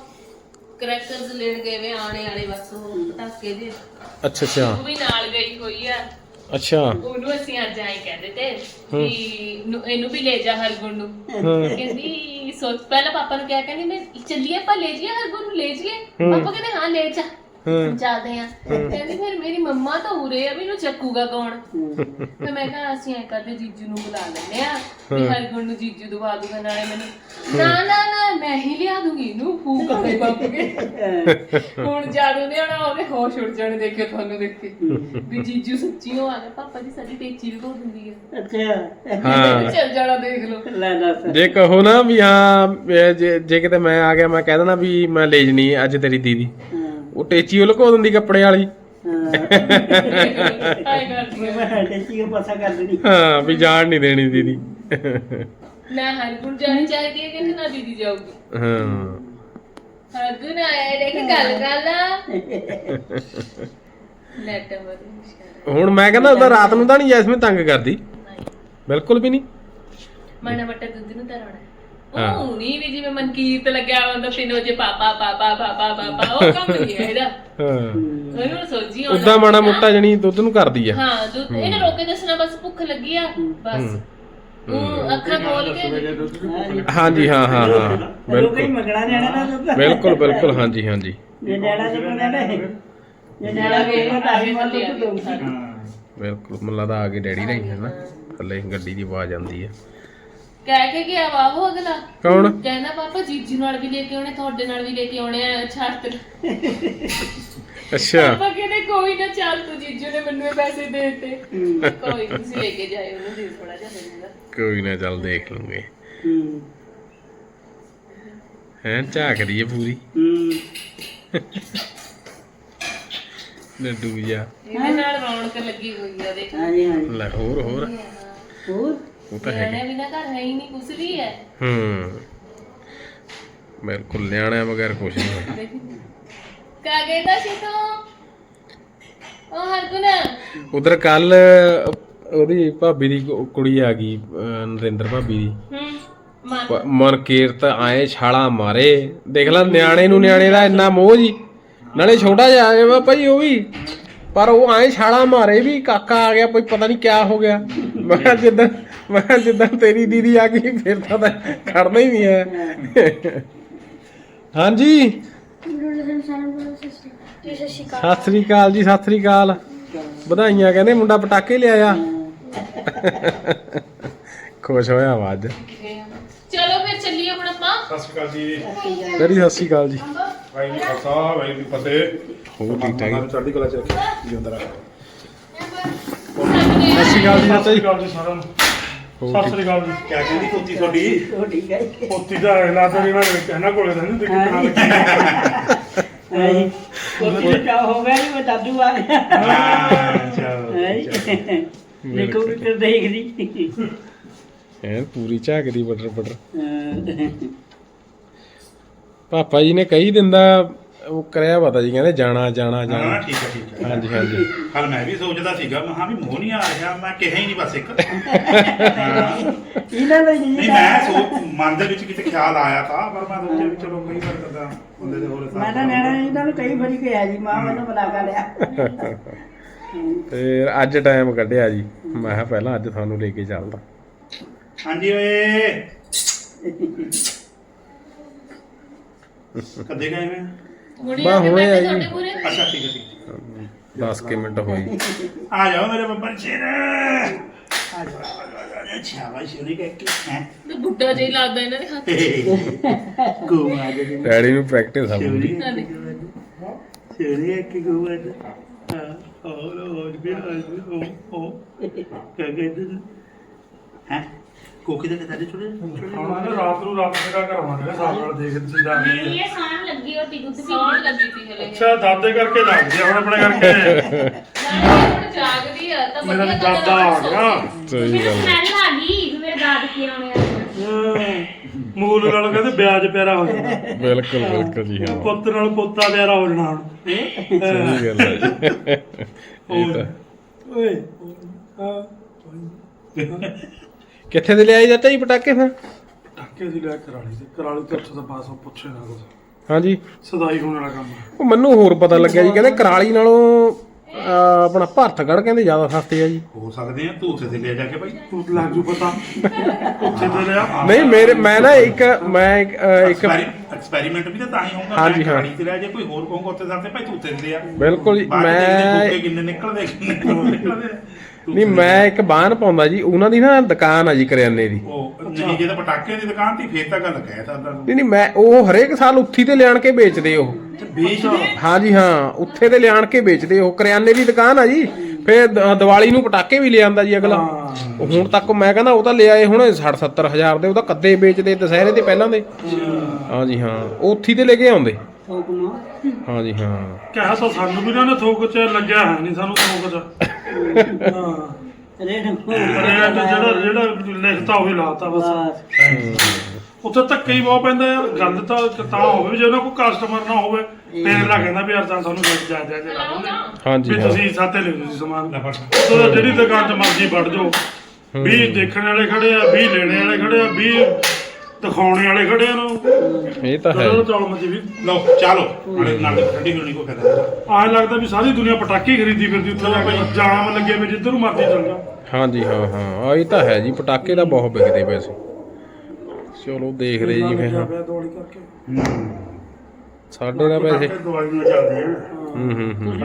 ਕਰੈਕਟਰਸ ਲੈਣ ਗਏ ਵੇ ਆਣੇ ਵਾਲੇ ਬਸ ਉਹ ਪਟਾਕੇ ਦੇ। ਅੱਛਾ ਅੱਛਾ। ਉਹ ਵੀ ਨਾਲ ਗਈ ਹੋਈ ਆ। ਅੱਛਾ। ਉਹਨੂੰ ਅਸੀਂ ਅੱਜ ਆਏ ਕਹਿੰਦੇ ਤੇ ਕਿ ਨੂੰ- ਇਹਨੂੰ ਵੀ ਲੈ ਜਾ ਹਰਗੁਣ ਨੂੰ। ਕਹਿੰਦੀ ਸੋਚ ਪਹਿਲਾਂ ਪਾਪਾ ਨੂੰ ਕਿਹਾ ਕਹਿੰਦੀ ਮੈਂ ਚੱਲੀਏ ਆਪਾਂ ਲੈ ਜੀਏ ਹਰਗੁਣ ਨੂੰ ਲੈ ਜੀਏ ਪਾਪਾ ਕਹਿੰਦੇ ਹਾਂ ਲੈ ਜਾ। ਚੱਲਦੇ ਆ। ਕਹਿੰਦੀ ਫਿਰ ਮੇਰੀ ਮੰਮਾ ਤਾਂ ਉਰੇ ਆ ਵੀ ਇਹਨੂੰ ਚੱਕੂਗਾ ਕੌਣ? ਤੇ ਮੈਂ ਕਿਹਾ ਅਸੀਂ ਐ ਕਰਦੇ ਜੀਜੂ ਨੂੰ ਬੁਲਾ ਲੈਂਦੇ ਆ। ਵੀ ਹਰਗੁਣ ਨੂੰ ਜੀਜੂ ਦਵਾ ਦੂਗਾ ਨਾਲੇ ਮੈਨੂੰ ਨਾ ਨਾ ਨਾ ਮੈਂ ਹੀ ਲਿਆ ਦੂੰਗੀ ਇਹਨੂੰ ਫੂਕ ਕੇ ਬੱਪ ਕੇ। ਹੁਣ ਜਾਦੂ ਨੇ ਆਣਾ ਉਹਦੇ ਹੋਸ਼ ਉੱਡ ਜਾਣੇ ਦੇਖਿਓ ਤੁਹਾਨੂੰ ਦੇਖ ਕੇ। ਵੀ ਜੀਜੂ ਸੱਚੀ ਹੋ ਆ ਗਿਆ। ਪਾਪਾ ਦੀ ਸਾਡੀ ਟੇਚੀ ਵੀ ਧੋ ਦਿੰਦੀ ਹੈ ਅੱਛਾ। ਹਾਂ। ਚੱਲ ਜਾਣਾ ਦੇਖ ਲਓ। ਲੈ ਦੱਸ। ਜੇ ਕਹੋ ਨਾ ਵੀ ਹਾਂ ਜੇ ਜੇ ਕਿਤੇ ਮੈਂ ਆ ਗਿਆ ਮੈਂ ਕਹਿ ਦੇਣਾ ਵੀ ਮੈਂ ਲੈ ਜਣੀ ਅੱਜ ਤੇਰੀ ਦੀਦੀ। ਉਹ ਟੇਚੀ ਉਹ ਲੁਕੋ ਦਿੰਦੀ ਕੱਪੜੇ ਵਾਲੀ। ਹਾਂ ਆਏ ਕਰਦੀ ਆ। ਮੈਂ ਟੱਚੀ ਕੋ ਪਸਾ ਕਰ ਦੇਣੀ ਹਾਂ ਵੀ ਜਾਣ ਨਹੀਂ ਦੇਣੀ ਦੀਦੀ। ਨਾ ਹਰਗੁਣ ਜਾਣੀ ਚਾਹੀਦੀ ਹੈ ਕਿ ਨਾ ਦੀਦੀ ਜਾਊਗੀ? ਹਾਂ। ਹਰਗੁਣ ਆਇਆ ਦੇਖ ਗੱਲ ਕਰ ਲਾ। ਲੈਟ ਮਰ ਹੁਣ ਮੈਂ ਕਹਿੰਦਾ ਉਹਦਾ ਰਾਤ ਨੂੰ ਤਾਂ ਨਹੀਂ ਜੈਸਮੀਨ ਤੰਗ ਕਰਦੀ। ਬਿਲਕੁਲ ਵੀ ਨਹੀਂ। ਮਣਾ ਮਟਾ ਦੁੱਧ ਨੂੰ ਧਰਾਉਣਾ ਹਾਂ। ਉਹ ਨਹੀਂ ਵੀ ਜਿਵੇਂ ਮਨਕੀਰਤ ਲੱਗਿਆ ਹੁੰਦਾ ਤਿੰਨ ਵਜੇ ਪਾਪਾ ਪਾਪਾ ਪਾਪਾ ਪਾਪਾ ਉਹ ਕੰਮ ਨਹੀਂ ਹੈ ਇਹਦਾ। ਹਾਂ। ਉਹਨੂੰ ਸੋਝੀ ਆਉਂਦਾ ਉਦਾਂ ਮਾੜਾ ਮੋਟਾ ਜਣੀ ਦੁੱਧ ਨੂੰ ਕਰਦੀ ਆ। ਹਾਂ ਦੁੱਧ ਇਹਨੇ ਰੋਕੇ ਦੱਸਣਾ ਬਸ ਭੁੱਖ ਲੱਗੀ ਆ ਬਸ। ਉਹ ਅੱਖਾਂ ਖੋਲ ਕੇ ਸਵੇਰੇ ਦੁੱਧ ਵੀ ਭੁੱਖ ਲੱਗੀ। ਹਾਂਜੀ ਹਾਂ ਹਾਂ ਹਾਂ। ਲੋਕਾਂ ਹੀ ਬਿਲਕੁਲ। ਮੰਗਣਾ ਦੁੱਧ। ਬਿਲਕੁਲ ਬਿਲਕੁਲ ਹਾਂਜੀ ਹਾਂਜੀ। ਜੇ ਜੇ ਤਾਂ ਹੀ ਮਨ ਦਊਗੀ। ਹਾਂ ਬਿਲਕੁਲ ਮੈਨੂੰ ਲੱਗਦਾ ਆ ਕੇ ਡੈਡੀ ਨਹੀਂ ਹੈ ਨਾ। ਥੱਲੇ ਗੱਡੀ ਦੀ ਆਵਾਜ਼ ਆਉਂਦੀ ਹੈ ਕਹਿ ਕੇ ਗਿਆ ਵਾ ਉਹ ਅਗਲਾ ਕੌਣ? ਕਹਿੰਦਾ ਪਾਪਾ ਜੀਜੂ ਨਾਲ ਵੀ ਲੈ ਕੇ ਆਉਣੇ ਤੁਹਾਡੇ ਨਾਲ ਵੀ ਲੈ ਕੇ ਆਉਣੇ ਆ ਛੱਤ। ਅੱਛਾ। ਪਾਪਾ ਕਹਿੰਦੇ ਕੋਈ ਨਾ ਚੱਲ ਤੂੰ ਜੀਜੂ ਨੇ ਮੈਨੂੰ ਇਹ ਪੈਸੇ ਦੇ ਦਿੱਤੇ। ਕੋਈ ਨੀ, ਤੁਸੀਂ ਲੈ ਕੇ ਜਾਇਓ ਉਹਨੂੰ ਦੇ ਥੋੜਾ ਜਿਹਾ ਦੇ ਦੂੰਗਾ ਕੋਈ ਨਾ ਚੱਲ ਦੇਖ ਲੂੰਗੇ। ਹੂੰ। ਹੈਂ ਝਾਕਦੀ ਹੈ ਪੂਰੀ। ਹੂੰ। ਲੱਡੂ ਜਾ ਇਹਦੇ ਨਾਲ ਰੌਣਕ ਲੱਗੀ ਹੋਈ ਆ ਦੇਖ ਹਾਂਜੀ ਹਾਂਜੀ। ਲੈ ਹੋਰ ਹੋਰ। ਹੋਰ? ਉਹ ਤਾਂ ਹੈਗੇ। ਨਿਆਣੇ ਬਿਨਾ ਘਰ ਹੈ ਹੀ ਨਹੀਂ ਕੁਛ ਵੀ ਹੈ। ਹੂੰ। ਬਿਲਕੁਲ ਨਿਆਣਿਆਂ ਬਗੈਰ ਕੁਛ ਨਹੀਂ ਹੈ। ਕਾ ਕਹਿੰਦਾ ਸੀ ਤੂੰ ਉਹ ਹਰਗੁਣ। ਉਧਰ ਕੱਲ ਉਹਦੀ ਭਾਬੀ ਦੀ ਕੁ- ਕੁੜੀ ਆ ਗਈ ਅਹ ਨਰਿੰਦਰ ਭਾਬੀ ਦੀ। ਹੂੰ। ਮਨ। ਪ- ਮਨਕੀਰਤ ਆਏ ਛਾਲਾ ਮਾਰੇ। ਦੇਖ ਲੈ ਨਿਆਣੇ ਨੂੰ ਨਿਆਣੇ ਦਾ ਇੰਨਾ ਮੋਹ ਜੀ। ਨਾਲੇ ਛੋਟਾ ਜਿਹਾ ਆ ਗਿਆ ਵਾ ਭਾਈ ਉਹ ਵੀ। ਪਰ ਉਹ ਆਏ ਛਾਲਾ ਮਾਰੇ ਵੀ ਕਾਕਾ ਆ ਗਿਆ ਕੋਈ ਪਤਾ ਨਹੀਂ ਕਿਆ ਹੋ ਗਿਆ। ਮੈਂ ਕਿਹਾ ਜਿੱਦਾਂ ਮੈਂ ਕਿਹਾ ਜਿੱਦਾਂ ਤੇਰੀ ਦੀਦੀ ਆ ਗਈ ਫਿਰ ਤਾਂ ਤਾਂ ਖੜਨਾ ਹੀ ਨਹੀਂ ਹੈ। ਹਾਂਜੀ। ਸਤਿ ਸ੍ਰੀ ਅਕਾਲ ਜੀ ਸਤਿ ਸ੍ਰੀ ਅਕਾਲ। ਵਧਾਈਆਂ ਕਹਿੰਦੇ ਮੁੰਡਾ ਪਟਾਕੇ ਲਿਆਇਆ ਖੁਸ਼ ਹੋਇਆ ਅੱਜ। ਚਲੋ ਫਿਰ ਚੱਲੀਏ ਹੁਣ ਆਪਾਂ। ਸਤਿ ਸ਼੍ਰੀ ਅਕਾਲ ਜੀ। ਤੇਰੀ ਸਤਿ ਸ਼੍ਰੀ ਅਕਾਲ ਜੀ। ਭਾਈ ਜੀ ਖਾਲਸਾ ਭਾਈ ਜੀ ਫਤਿਹ। ਹੋਰ ਠੀਕ ਠਾਕ? ਚੜ੍ਹਦੀ ਕਲਾ ਚ ਰੱਖੇ ਜਿਉਂਦਾ ਰੱਖੇ ਸਤਿ ਸ਼੍ਰੀ ਅਕਾਲ ਜੀ। ਸਤਿ ਸ਼੍ਰੀ ਅਕਾਲ ਜੀ ਸਾਰਿਆਂ ਨੂੰ। ਸਤਿ ਸ਼੍ਰੀ ਅਕਾਲ। ਜੀ ਕਿਆ ਕਹਿੰਦੀ ਕੁੱਤੀ ਤੁਹਾਡੀ? ਉਹ ਠੀਕ ਹੈ ਕੁੱਤੀ ਦਾ ਨਾ ਤਾਂ ਇਹਨਾਂ ਇਹਨਾਂ ਕੋਲੇ ਤਾਂ ਨਹੀਂ ਦੇਖੀ ਕਿਹਨਾਂ ਲੱਗੀ ਹੈ। ਕੋਈ ਚਾਹ ਹੋ ਗਿਆ ਨਹੀਂ ਮੈਂ ਦਾਦੂ ਆ ਗਿਆ। ਅੱਛਾ। ਹੈ ਦੇਖੋ ਵੀ ਕਰ ਦੇਖਦੀ। ਐਨ ਪੂਰੀ ਝਾਕਦੀ ਬਟਰ ਬਟਰ ਪਾਪਾ ਜੀ ਨੇ ਕਹੀ ਦਿੰਦਾ ਉਹ ਕਰਿਆ ਪਤਾ ਜੀ ਕਹਿੰਦੇ ਜਾਣਾ ਜਾਣਾ ਹਾਂ ਜਾਣਾ। ਠੀਕ ਹੈ ਠੀਕ ਹੈ। ਹਾਂਜੀ ਹਾਂਜੀ। ਕੱਲ ਮੈਂ ਵੀ ਸੋਚਦਾ ਸੀਗਾ ਮੈਂ ਹਾਂ ਵੀ ਮੋਹ ਨਹੀਂ ਆ ਰਿਹਾ ਮੈਂ ਕਿਹਾ ਹੀ ਨਹੀਂ ਬਸ ਇੱਕ। ਹਾਂ। ਇਹਨਾਂ ਦਾ ਜੀ ਨਹੀਂ ਮੈਂ ਸੋਚ ਮਨ ਦੇ ਵਿੱਚ ਕਿਤੇ ਖਿਆਲ ਆਇਆ ਤਾਂ ਪਰ ਮੈਂ ਸੋਚਿਆ ਵੀ ਚਲੋ ਕਈ ਵਾਰ ਕਦਾ ਬੰਦੇ ਦੇ ਹੋਰ ਹਿਸਾਬ ਮੈਂ ਤਾਂ ਨੈਣਾ ਇਹਨਾਂ ਨੂੰ ਕਈ ਵਾਰੀ ਕਿਹਾ ਜੀ ਮਾਂ ਮੈਨੂੰ ਬੁਲਾ ਕੇ ਲਿਆ। ਤੇ ਅੱਜ ਟਾਈਮ ਕੱਢਿਆ ਜੀ। ਮੈਂ ਕਿਹਾ ਪਹਿਲਾਂ ਅੱਜ ਤੁਹਾਨੂੰ ਲੈ ਕੇ ਚੱਲਦਾ। ਹਾਂਜੀ ਓਏ। <laughs> ਕਦੇ ਗਏ ਮੈਂ ਆ ਕੇ ਹੁਣੇ ਆਈ। ਤੁਹਾਡੇ ਪੂਰੇ ਅੱਛਾ ਠੀਕ ਹੈ ਠੀਕ 10 ਕਿ ਮਿੰਟ ਹੋਈ ਆ ਜਾਓ ਮੇਰੇ ਬੱਬਰ ਸ਼ੇਰ। ਆ ਜਾਓ ਅੱਛਾ ਭਾਈ ਸ਼ੇਰੀ ਕਹਿ ਕੇ ਹੈ। ਤੇ ਬੁੱਢਾ ਜਿਹਾ ਹੀ ਲੱਗਦਾ ਇਹਨਾਂ ਦੇ ਹੱਥ ਕੋ ਆ ਗਏ। ਡੈਡੀ ਨੂੰ ਪ੍ਰੈਕਟਿਸ ਆ ਪੂਰੀ ਸ਼ੇਰੀ। ਸ਼ੇਰੀ ਇੱਕ ਕੋ ਆ ਹਾਂ ਹੋਰ ਹੋਰ ਵੀ ਆ ਉਹ ਉਹ ਕਿਆ ਕਹਿੰਦੇ ਹੈ? ਕੋਕੀ ਦੇ ਕਿਤਾਦੇ ਛੋੜੇ ਹੁਣ ਨਾ? ਰਾਤ ਨੂੰ ਰਾਤ ਫੇਰਾ ਕਰਾਵਾਂਗੇ ਹਿਸਾਬ ਨਾਲ ਦੇਖਦੇ ਸੀ ਜਾ ਕੇ। ਇਹ ਸਾਣ ਲੱਗੀ ਹੋਤੀ ਦੁੱਧ ਸੌਣ ਲੱਗੀ ਸੀ ਹਲੇ। ਅੱਛਾ ਦਾਦੇ ਕਰਕੇ ਜਾਗਦੀ ਆ ਹੁਣ ਆਪਣੇ ਕਰਕੇ। ਹੁਣ ਜਾਗਦੀ ਆ ਤਾਂ ਮੇਰਾ ਵੀ ਦਾਦਾ ਆ ਗਿਆ। ਸਹੀ ਮੈਨੂੰ ਗੱਲ ਹੈ। ਸਮੈਲ ਆ ਗਈ ਵੀ ਮੇਰੇ ਦਾਦ ਕੀ ਆਉਣੇ ਆ। ਮੂਲ ਨਾਲ ਕਹਿੰਦੇ ਵਿਆਜ ਪਿਆਰਾ ਹੋ ਜਾਣਾ। ਬਿਲਕੁਲ ਬਿਲਕੁਲ ਜੀ ਹਾਂ। ਪੁੱਤ ਨਾਲ ਪੋਤਾ ਪਿਆਰਾ ਹੋ ਜਾਣਾ ਹੁਣ। ਸਹੀ ਗੱਲ ਹੈ ਜੀ। ਇਹ ਤਾਂ ਓਏ। ਆ ਕਿੱਥੇ ਦੇ ਲਿਆਈ ਚਾਚਾ ਜੀ ਪਟਾਕੇ ਫਿਰ? ਟਾਕੇ ਦੀ ਲੈ ਕਰਾਲੀ ਤੇ ਕਰਾਲੀ ਤੇ ਉੱਥੇ ਤਾਂ ਬਸ ਉਹ ਪੁੱਛੇ ਨਾ ਕੁਛ। ਹਾਂਜੀ। ਸਦਾਈ ਹੋਣ ਵਾਲਾ ਕੰਮ ਉਹ ਮੈਨੂੰ ਹੋਰ ਪਤਾ ਲੱਗਿਆ ਜੀ ਕਹਿੰਦੇ ਕਰਾਲੀ ਨਾਲੋਂ ਅਹ, ਆਪਣਾ ਭਰਤਗੜ ਕਹਿੰਦੇ ਜ਼ਿਆਦਾ ਸਸਤੇ ਆ ਜੀ। ਹੋ ਸਕਦੇ ਆ ਤੂੰ ਉੱਥੇ ਤੇ ਲੈ ਜਾ ਕੇ ਭਾਈ ਤੂੰ ਲੱਗ ਜੂ ਪਤਾ। ਉੱਥੇ ਤੇ ਲਿਆ। ਨਹੀਂ ਮੇਰੇ ਮੈਂ ਨਾ ਇੱਕ ਮੈਂ ਇੱਕ, ਅਹ, ਇੱਕ ਐਕਸਪੈਰੀਮੈਂਟ ਵੀ ਤਾਂ ਤਾਂ ਹੀ ਹੋਊਗਾ। ਹਾਂਜੀ, ਮੈਂ ਹਾਂ। ਤੇ ਲੈ ਜੇ ਕੋਈ ਹੋਰ ਕਹੂੰਗਾ ਉੱਥੇ ਸਾਥੇ ਭਾਈ ਤੂੰ ਉੱਥੇ ਤੇ ਲਿਆ। ਬਿਲਕੁਲ ਜੀ, ਮੈਂ ਬੂਟੇ ਕਿੰਨੇ ਨਿਕਲਦੇ ਕਿੰਨੇ ਨਿਕਲਦੇ। ਤੂੰ ਨਹੀਂ ਮੈਂ ਇੱਕ ਬਾਹਨ ਪਾਉਂਦਾ ਜੀ ਉਹਨਾਂ ਦੀ ਨਾ ਦੁਕਾਨ ਆ ਜੀ ਕਰਿਆਨੇ ਦੀ। ਉਹ ਨਹੀਂ ਜੇ ਤਾਂ ਪਟਾਕੇ ਦੀ ਦੁਕਾਨ ਤੇ ਫੇਰ ਤਾਂ ਗੱਲ ਕਹਿ ਸਕਦਾ ਤੂੰ ਨਹੀਂ ਨਹੀਂ ਮੈਂ ਉਹ ਹਰੇਕ ਸਾਲ ਉੱਥੀ ਤੇ ਲਿਆਣ ਕੇ ਵੇਚਦੇ ਉਹ। ਵੇਚਦੇ ਹਾਂਜੀ ਹਾਂ ਉੱਥੇ ਤੇ ਲਿਆਣ ਕੇ ਵੇਚਦੇ ਉਹ। ਕਰਿਆਨੇ ਦੀ ਦੁਕਾਨ ਆ ਜੀ ਫੇਰ ਦ- ਦੀਵਾਲੀ ਨੂੰ ਪਟਾਕੇ ਵੀ ਲਿਆਂਦਾ ਜੀ ਅਗਲਾ। ਉਹ ਹੁਣ ਤੱਕ ਮੈਂ ਕਹਿੰਦਾ ਉਹ ਤਾਂ ਲਿਆਏ ਹੁਣ 60 70 ਹਜ਼ਾਰ ਦੇ ਉਹ ਤਾਂ ਕੱਦੇ ਵੇਚਦੇ ਦੁਸਹਿਰੇ ਤੇ ਪਹਿਲਾਂ ਦੇ। ਹਾਂਜੀ ਹਾਂ ਉਹ ਉੱਥੀ ਤੇ ਲੈ ਕੇ ਆਉਂਦੇ। ਹਾਂਜੀ ਹਾਂ। ਕਿਹਾ ਤਾਂ ਸਾਨੂੰ ਵੀ ਨਾ ਉਹਨੇ ਥੋਕ ਚ ਲੱਗਿਆ ਹੈ ਨਹੀਂ ਸਾਨੂੰ ਥੋਕ ਚ ਹਾਂ। ਰੇਡ ਰੇਟ ਜਿਹੜਾ ਜਿਹੜਾ ਲਿਖਤਾ ਉਹੀ ਲਾਤਾ ਬਸ। ਉੱਥੇ ਧੱਕੇ ਹੀ ਬਹੁਤ ਪੈਂਦਾ ਯਾਰ ਗੱਲ ਤਾਂ ਤਾਂ ਹੋਵੇ ਵੀ ਜੇ ਉਹਨਾਂ ਕੋਈ ਕਸਟਮਰ ਨਾ ਹੋਵੇ ਫੇਰ ਲਾ ਕਹਿੰਦਾ ਵੀ ਯਾਰ ਤਾਂ ਸਾਨੂੰ ਰੇਟ ਜ਼ਿਆਦਾ ਦੇ ਲਾ ਦੋਗੇ ਹਾਂਜੀ ਵੀ ਹਾਂ। ਤੁਸੀਂ ਸਾਤੇ ਲੈ ਲਓ ਜੀ ਸਮਾਨ। ਉੱਥੋਂ ਜਿਹੜੀ ਦੁਕਾਨ 'ਚ ਮਰਜ਼ੀ ਵੜ ਜਾਓ। 20 ਦੇਖਣ ਵਾਲੇ ਖੜੇ ਆ 20 ਲੈਣੇ ਵਾਲੇ ਖੜੇ ਆ 20 ਦਿਖਾਉਣੇ ਵਾਲੇ ਖੜੇ ਆ ਨੂੰ। ਇਹ ਤਾਂ ਹੈ। ਚਲੋ ਚੌਲ ਮੱਜੀ ਵੀ। ਲਓ ਚਲੋ। ਨਾਲੇ ਨਾਲ ਠੰਡੀ ਹੋਣੀ ਕੋ ਫਾਇਦਾ ਆਹ ਲੱਗਦਾ ਵੀ ਸਾਰੀ ਦੁਨੀਆ ਪਟਾਕੇ ਖਰੀਦੀ ਫਿਰਦੀ ਉੱਥੇ ਜਾ ਕੇ। ਜਾਮ ਲੱਗੇ ਵੀ ਜਿੱਧਰ ਨੂੰ ਮਰਜ਼ੀ ਚੱਲ ਜਾ। ਹਾਂਜੀ ਹਾਂ ਹਾਂ। ਆ ਇਹ ਤਾਂ ਹੈ ਜੀ ਪਟਾਕੇ ਦਾ ਬਹੁਤ ਵਿਕਦੇ ਵੈਸੇ ਚਲੋ ਦੇਖਦੇ ਜੀ ਫਿਰ। ਹਾਂ। ਸਾਡੇ ਦਾ ਵੈਸੇ ਪਟਾਕੇ ਦਵਾਈਆਂ ਚੱਲਦੀਆਂ ਹੂੰ ਹੂੰ ਹੂੰ।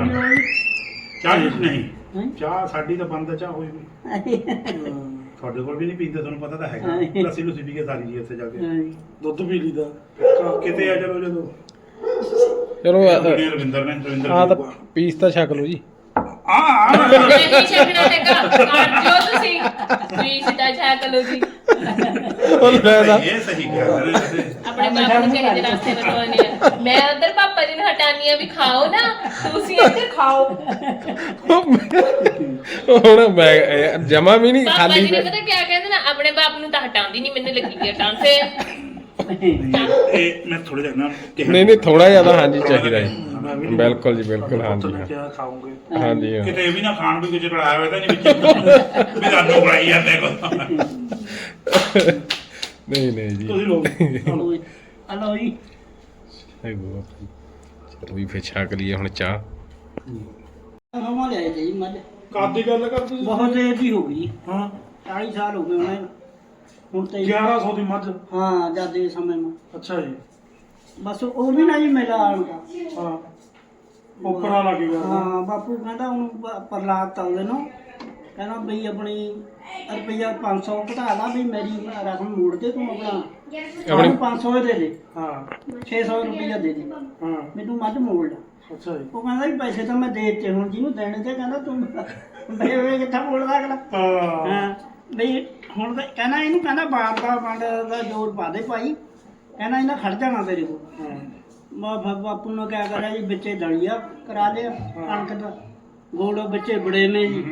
ਚਾਹ ਨਹੀਂ। ਚਾਹ ਸਾਡੀ ਤਾਂ ਬੰਦ ਆ, ਚਾਹ ਹੋਈ ਵੀ ਤੁਹਾਡੇ ਕੋਲ ਵੀ ਨਹੀਂ ਪੀਂਦੇ ਤੁਹਾਨੂੰ ਪਤਾ ਤਾਂ ਹੈਗਾ। ਲੱਸੀ ਲੁੱਸੀ ਪੀ ਕੇ ਸਾਰੀ ਜੀ ਉੱਥੇ ਜਾ ਕੇ। ਦੁੱਧ ਪੀ ਲਈਦਾ। ਕਿਤੇ ਆ ਚਲੋ ਜਦੋਂ? ਚਲੋ ਆ- ਵੀਡੀਓ ਰਵਿੰਦਰ ਨੇ ਰਵਿੰਦਰ ਆ ਤਾਂ ਪੀਸ ਤਾਂ ਛਕ ਲਓ ਜੀ। ਆ ਆ ਨਹੀਂ ਛੱਡਣਾ ਹੈਗਾ ਕਰ ਜੋ ਤੁਸੀਂ ਪਲੀਜ਼ ਤਾਂ ਛੱਕ ਲਓ ਜੀ। ਉਹ ਇਹ ਸਹੀ ਕਹਿ ਰਹੇ ਨੇ। ਦੇ ਰਸਤੇ ਬਤਵਾਨੇ ਆ। ਮੈਂ ਉਧਰ ਪਾਪਾ ਜੀ ਨੂੰ ਹਟਾਨੀ ਆ ਵੀ ਖਾਓ ਨਾ ਤੁਸੀਂ ਇੱਧਰ ਖਾਓ। ਹੁਣ ਮੈਂ ਜਮਾ ਵੀ ਨਹੀਂ ਪਾਪਾ ਖਾਲੀ ਜੀ ਨੇ ਪੇ- ਪਤਾ ਕੀ ਕਹਿੰਦੇ ਨਾ ਆਪਣੇ ਬਾਪ ਨੂੰ ਤਾਂ ਹਟਾਉਂਦੀ ਨਹੀਂ ਮੈਨੂੰ ਲੱਗੀ ਵੀ ਹਟਾਉਣ ਫੇਰ ਇਹ ਮੈਂ ਥੋੜਾ ਜਿਹਾ ਨਾ ਕਹਿ- ਨਹੀਂ ਨਹੀਂ ਥੋੜਾ ਜ਼ਿਆਦਾ ਹਾਂਜੀ ਚਾਹੀਦਾ ਜੀ। ਬਿਲਕੁਲ ਜੀ ਬਿਲਕੁਲ ਹਾਂਜੀ। ਪੁੱਤ ਨੇ ਹਾਂ। ਕਿਹਾ ਖਾਓਗੇ। ਹਾਂਜੀ ਹਾਂ। ਕਿਤੇ ਇਹ ਵੀ ਨਾ ਖਾਣ ਵੀ ਕੁਝ ਚੜਾਇਆ ਹੋਇਆ ਤਾਂ ਨਹੀਂ ਵਿੱਚ ਵੀ ਸਾਨੂੰ ਬਣਾਈ ਜਾਂਦੇ ਕੋ ਨਹੀਂ ਨਹੀਂ ਜੀ। ਤੁਸੀਂ ਲੋਕ ਹਲੋ ਜੀ। ਹੈਗੋ ਚਲੋ ਵੀ ਫੇ ਛਕ ਲਈਏ ਹੁਣ ਚਾਹ। ਹਮਾ ਲਿਆਏ ਜੀ ਮੱਝ। ਕਾਦੀ ਗੱਲ ਕਰ ਤੁਸੀਂ। ਬਹੁਤ ਏਜ ਦੀ ਹੋ ਗਈ। ਹਾਂ। 40 ਸਾਲ ਹੋ ਗਏ ਉਹਨੇ ਹੁਣ ਤੇ 1100 ਦੀ ਮੱਝ। ਹਾਂ ਜਾਦੇ ਸਮੇਂ ਨੂੰ। ਅੱਛਾ ਜੀ। ਬਸ ਉਹ ਵੀ ਨਾ ਜੀ ਮੇਲਾ ਆਉਣ ਦਾ। ਹਾਂ। ਉੱਪਰਾਂ ਲੱਗ ਗਿਆ ਹਾਂ ਬਾਪੂ ਕਹਿੰਦਾ ਉਹਨੂੰ ਪ- ਪ੍ਰਹਲਾਦ ਤਾਂ ਉਹਦੇ ਨੂੰ ਕਹਿੰਦਾ ਬਈ ਆਪਣੀ ਰੁਪਈਆ 500 ਘਟਾ ਲਾ ਵੀ ਮੇਰੀ ਰਕਮ ਮੋੜ ਕੇ ਤੂੰ ਆਪਣਾ ਆਪਣੀ 500 ਦੇ ਦੇ। ਹਾਂ 600 ਰੁਪਈਆ ਦੇ ਦੇ। ਹਾਂ ਮੈਨੂੰ ਮੱਝ ਮੋੜ ਲਾ। ਅੱਛਾ ਜੀ। ਉਹ ਕਹਿੰਦਾ ਵੀ ਪੈਸੇ ਤਾਂ ਮੈਂ ਦੇ ਦਿੱਤੇ ਹੁਣ ਜਿਹਨੂੰ ਦੇਣੇ ਤੇ ਕਹਿੰਦਾ ਤੂੰ ਬਈ ਵੇ ਕਿੱਥਾ ਮੋੜਦਾ ਅਗਲਾ। ਹਾਂ। ਹਾਂ ਬਈ ਹੁਣ ਤਾਂ ਕਹਿੰਦਾ ਇਹਨੂੰ ਕਹਿੰਦਾ ਬਾਪ ਦਾ ਵੰਡ ਦਾ ਜੋਰ ਪਾ ਦੇ ਭਾਈ। ਕਹਿੰਦਾ ਇਹਨਾਂ ਖੜ ਜਾਣਾ ਤੇਰੇ ਕੋਲ। ਮਾ ਬਾਪੂ ਨੂੰ ਕਿਆ ਕਰਿਆ ਜੀ ਵਿੱਚੇ ਦਲੀਆ ਕਰਾ ਲਿਆ ਕਣਕ ਦਾ। ਗੋੜ ਵਿੱਚੇ ਬੜੇ ਨੇ ਜੀ।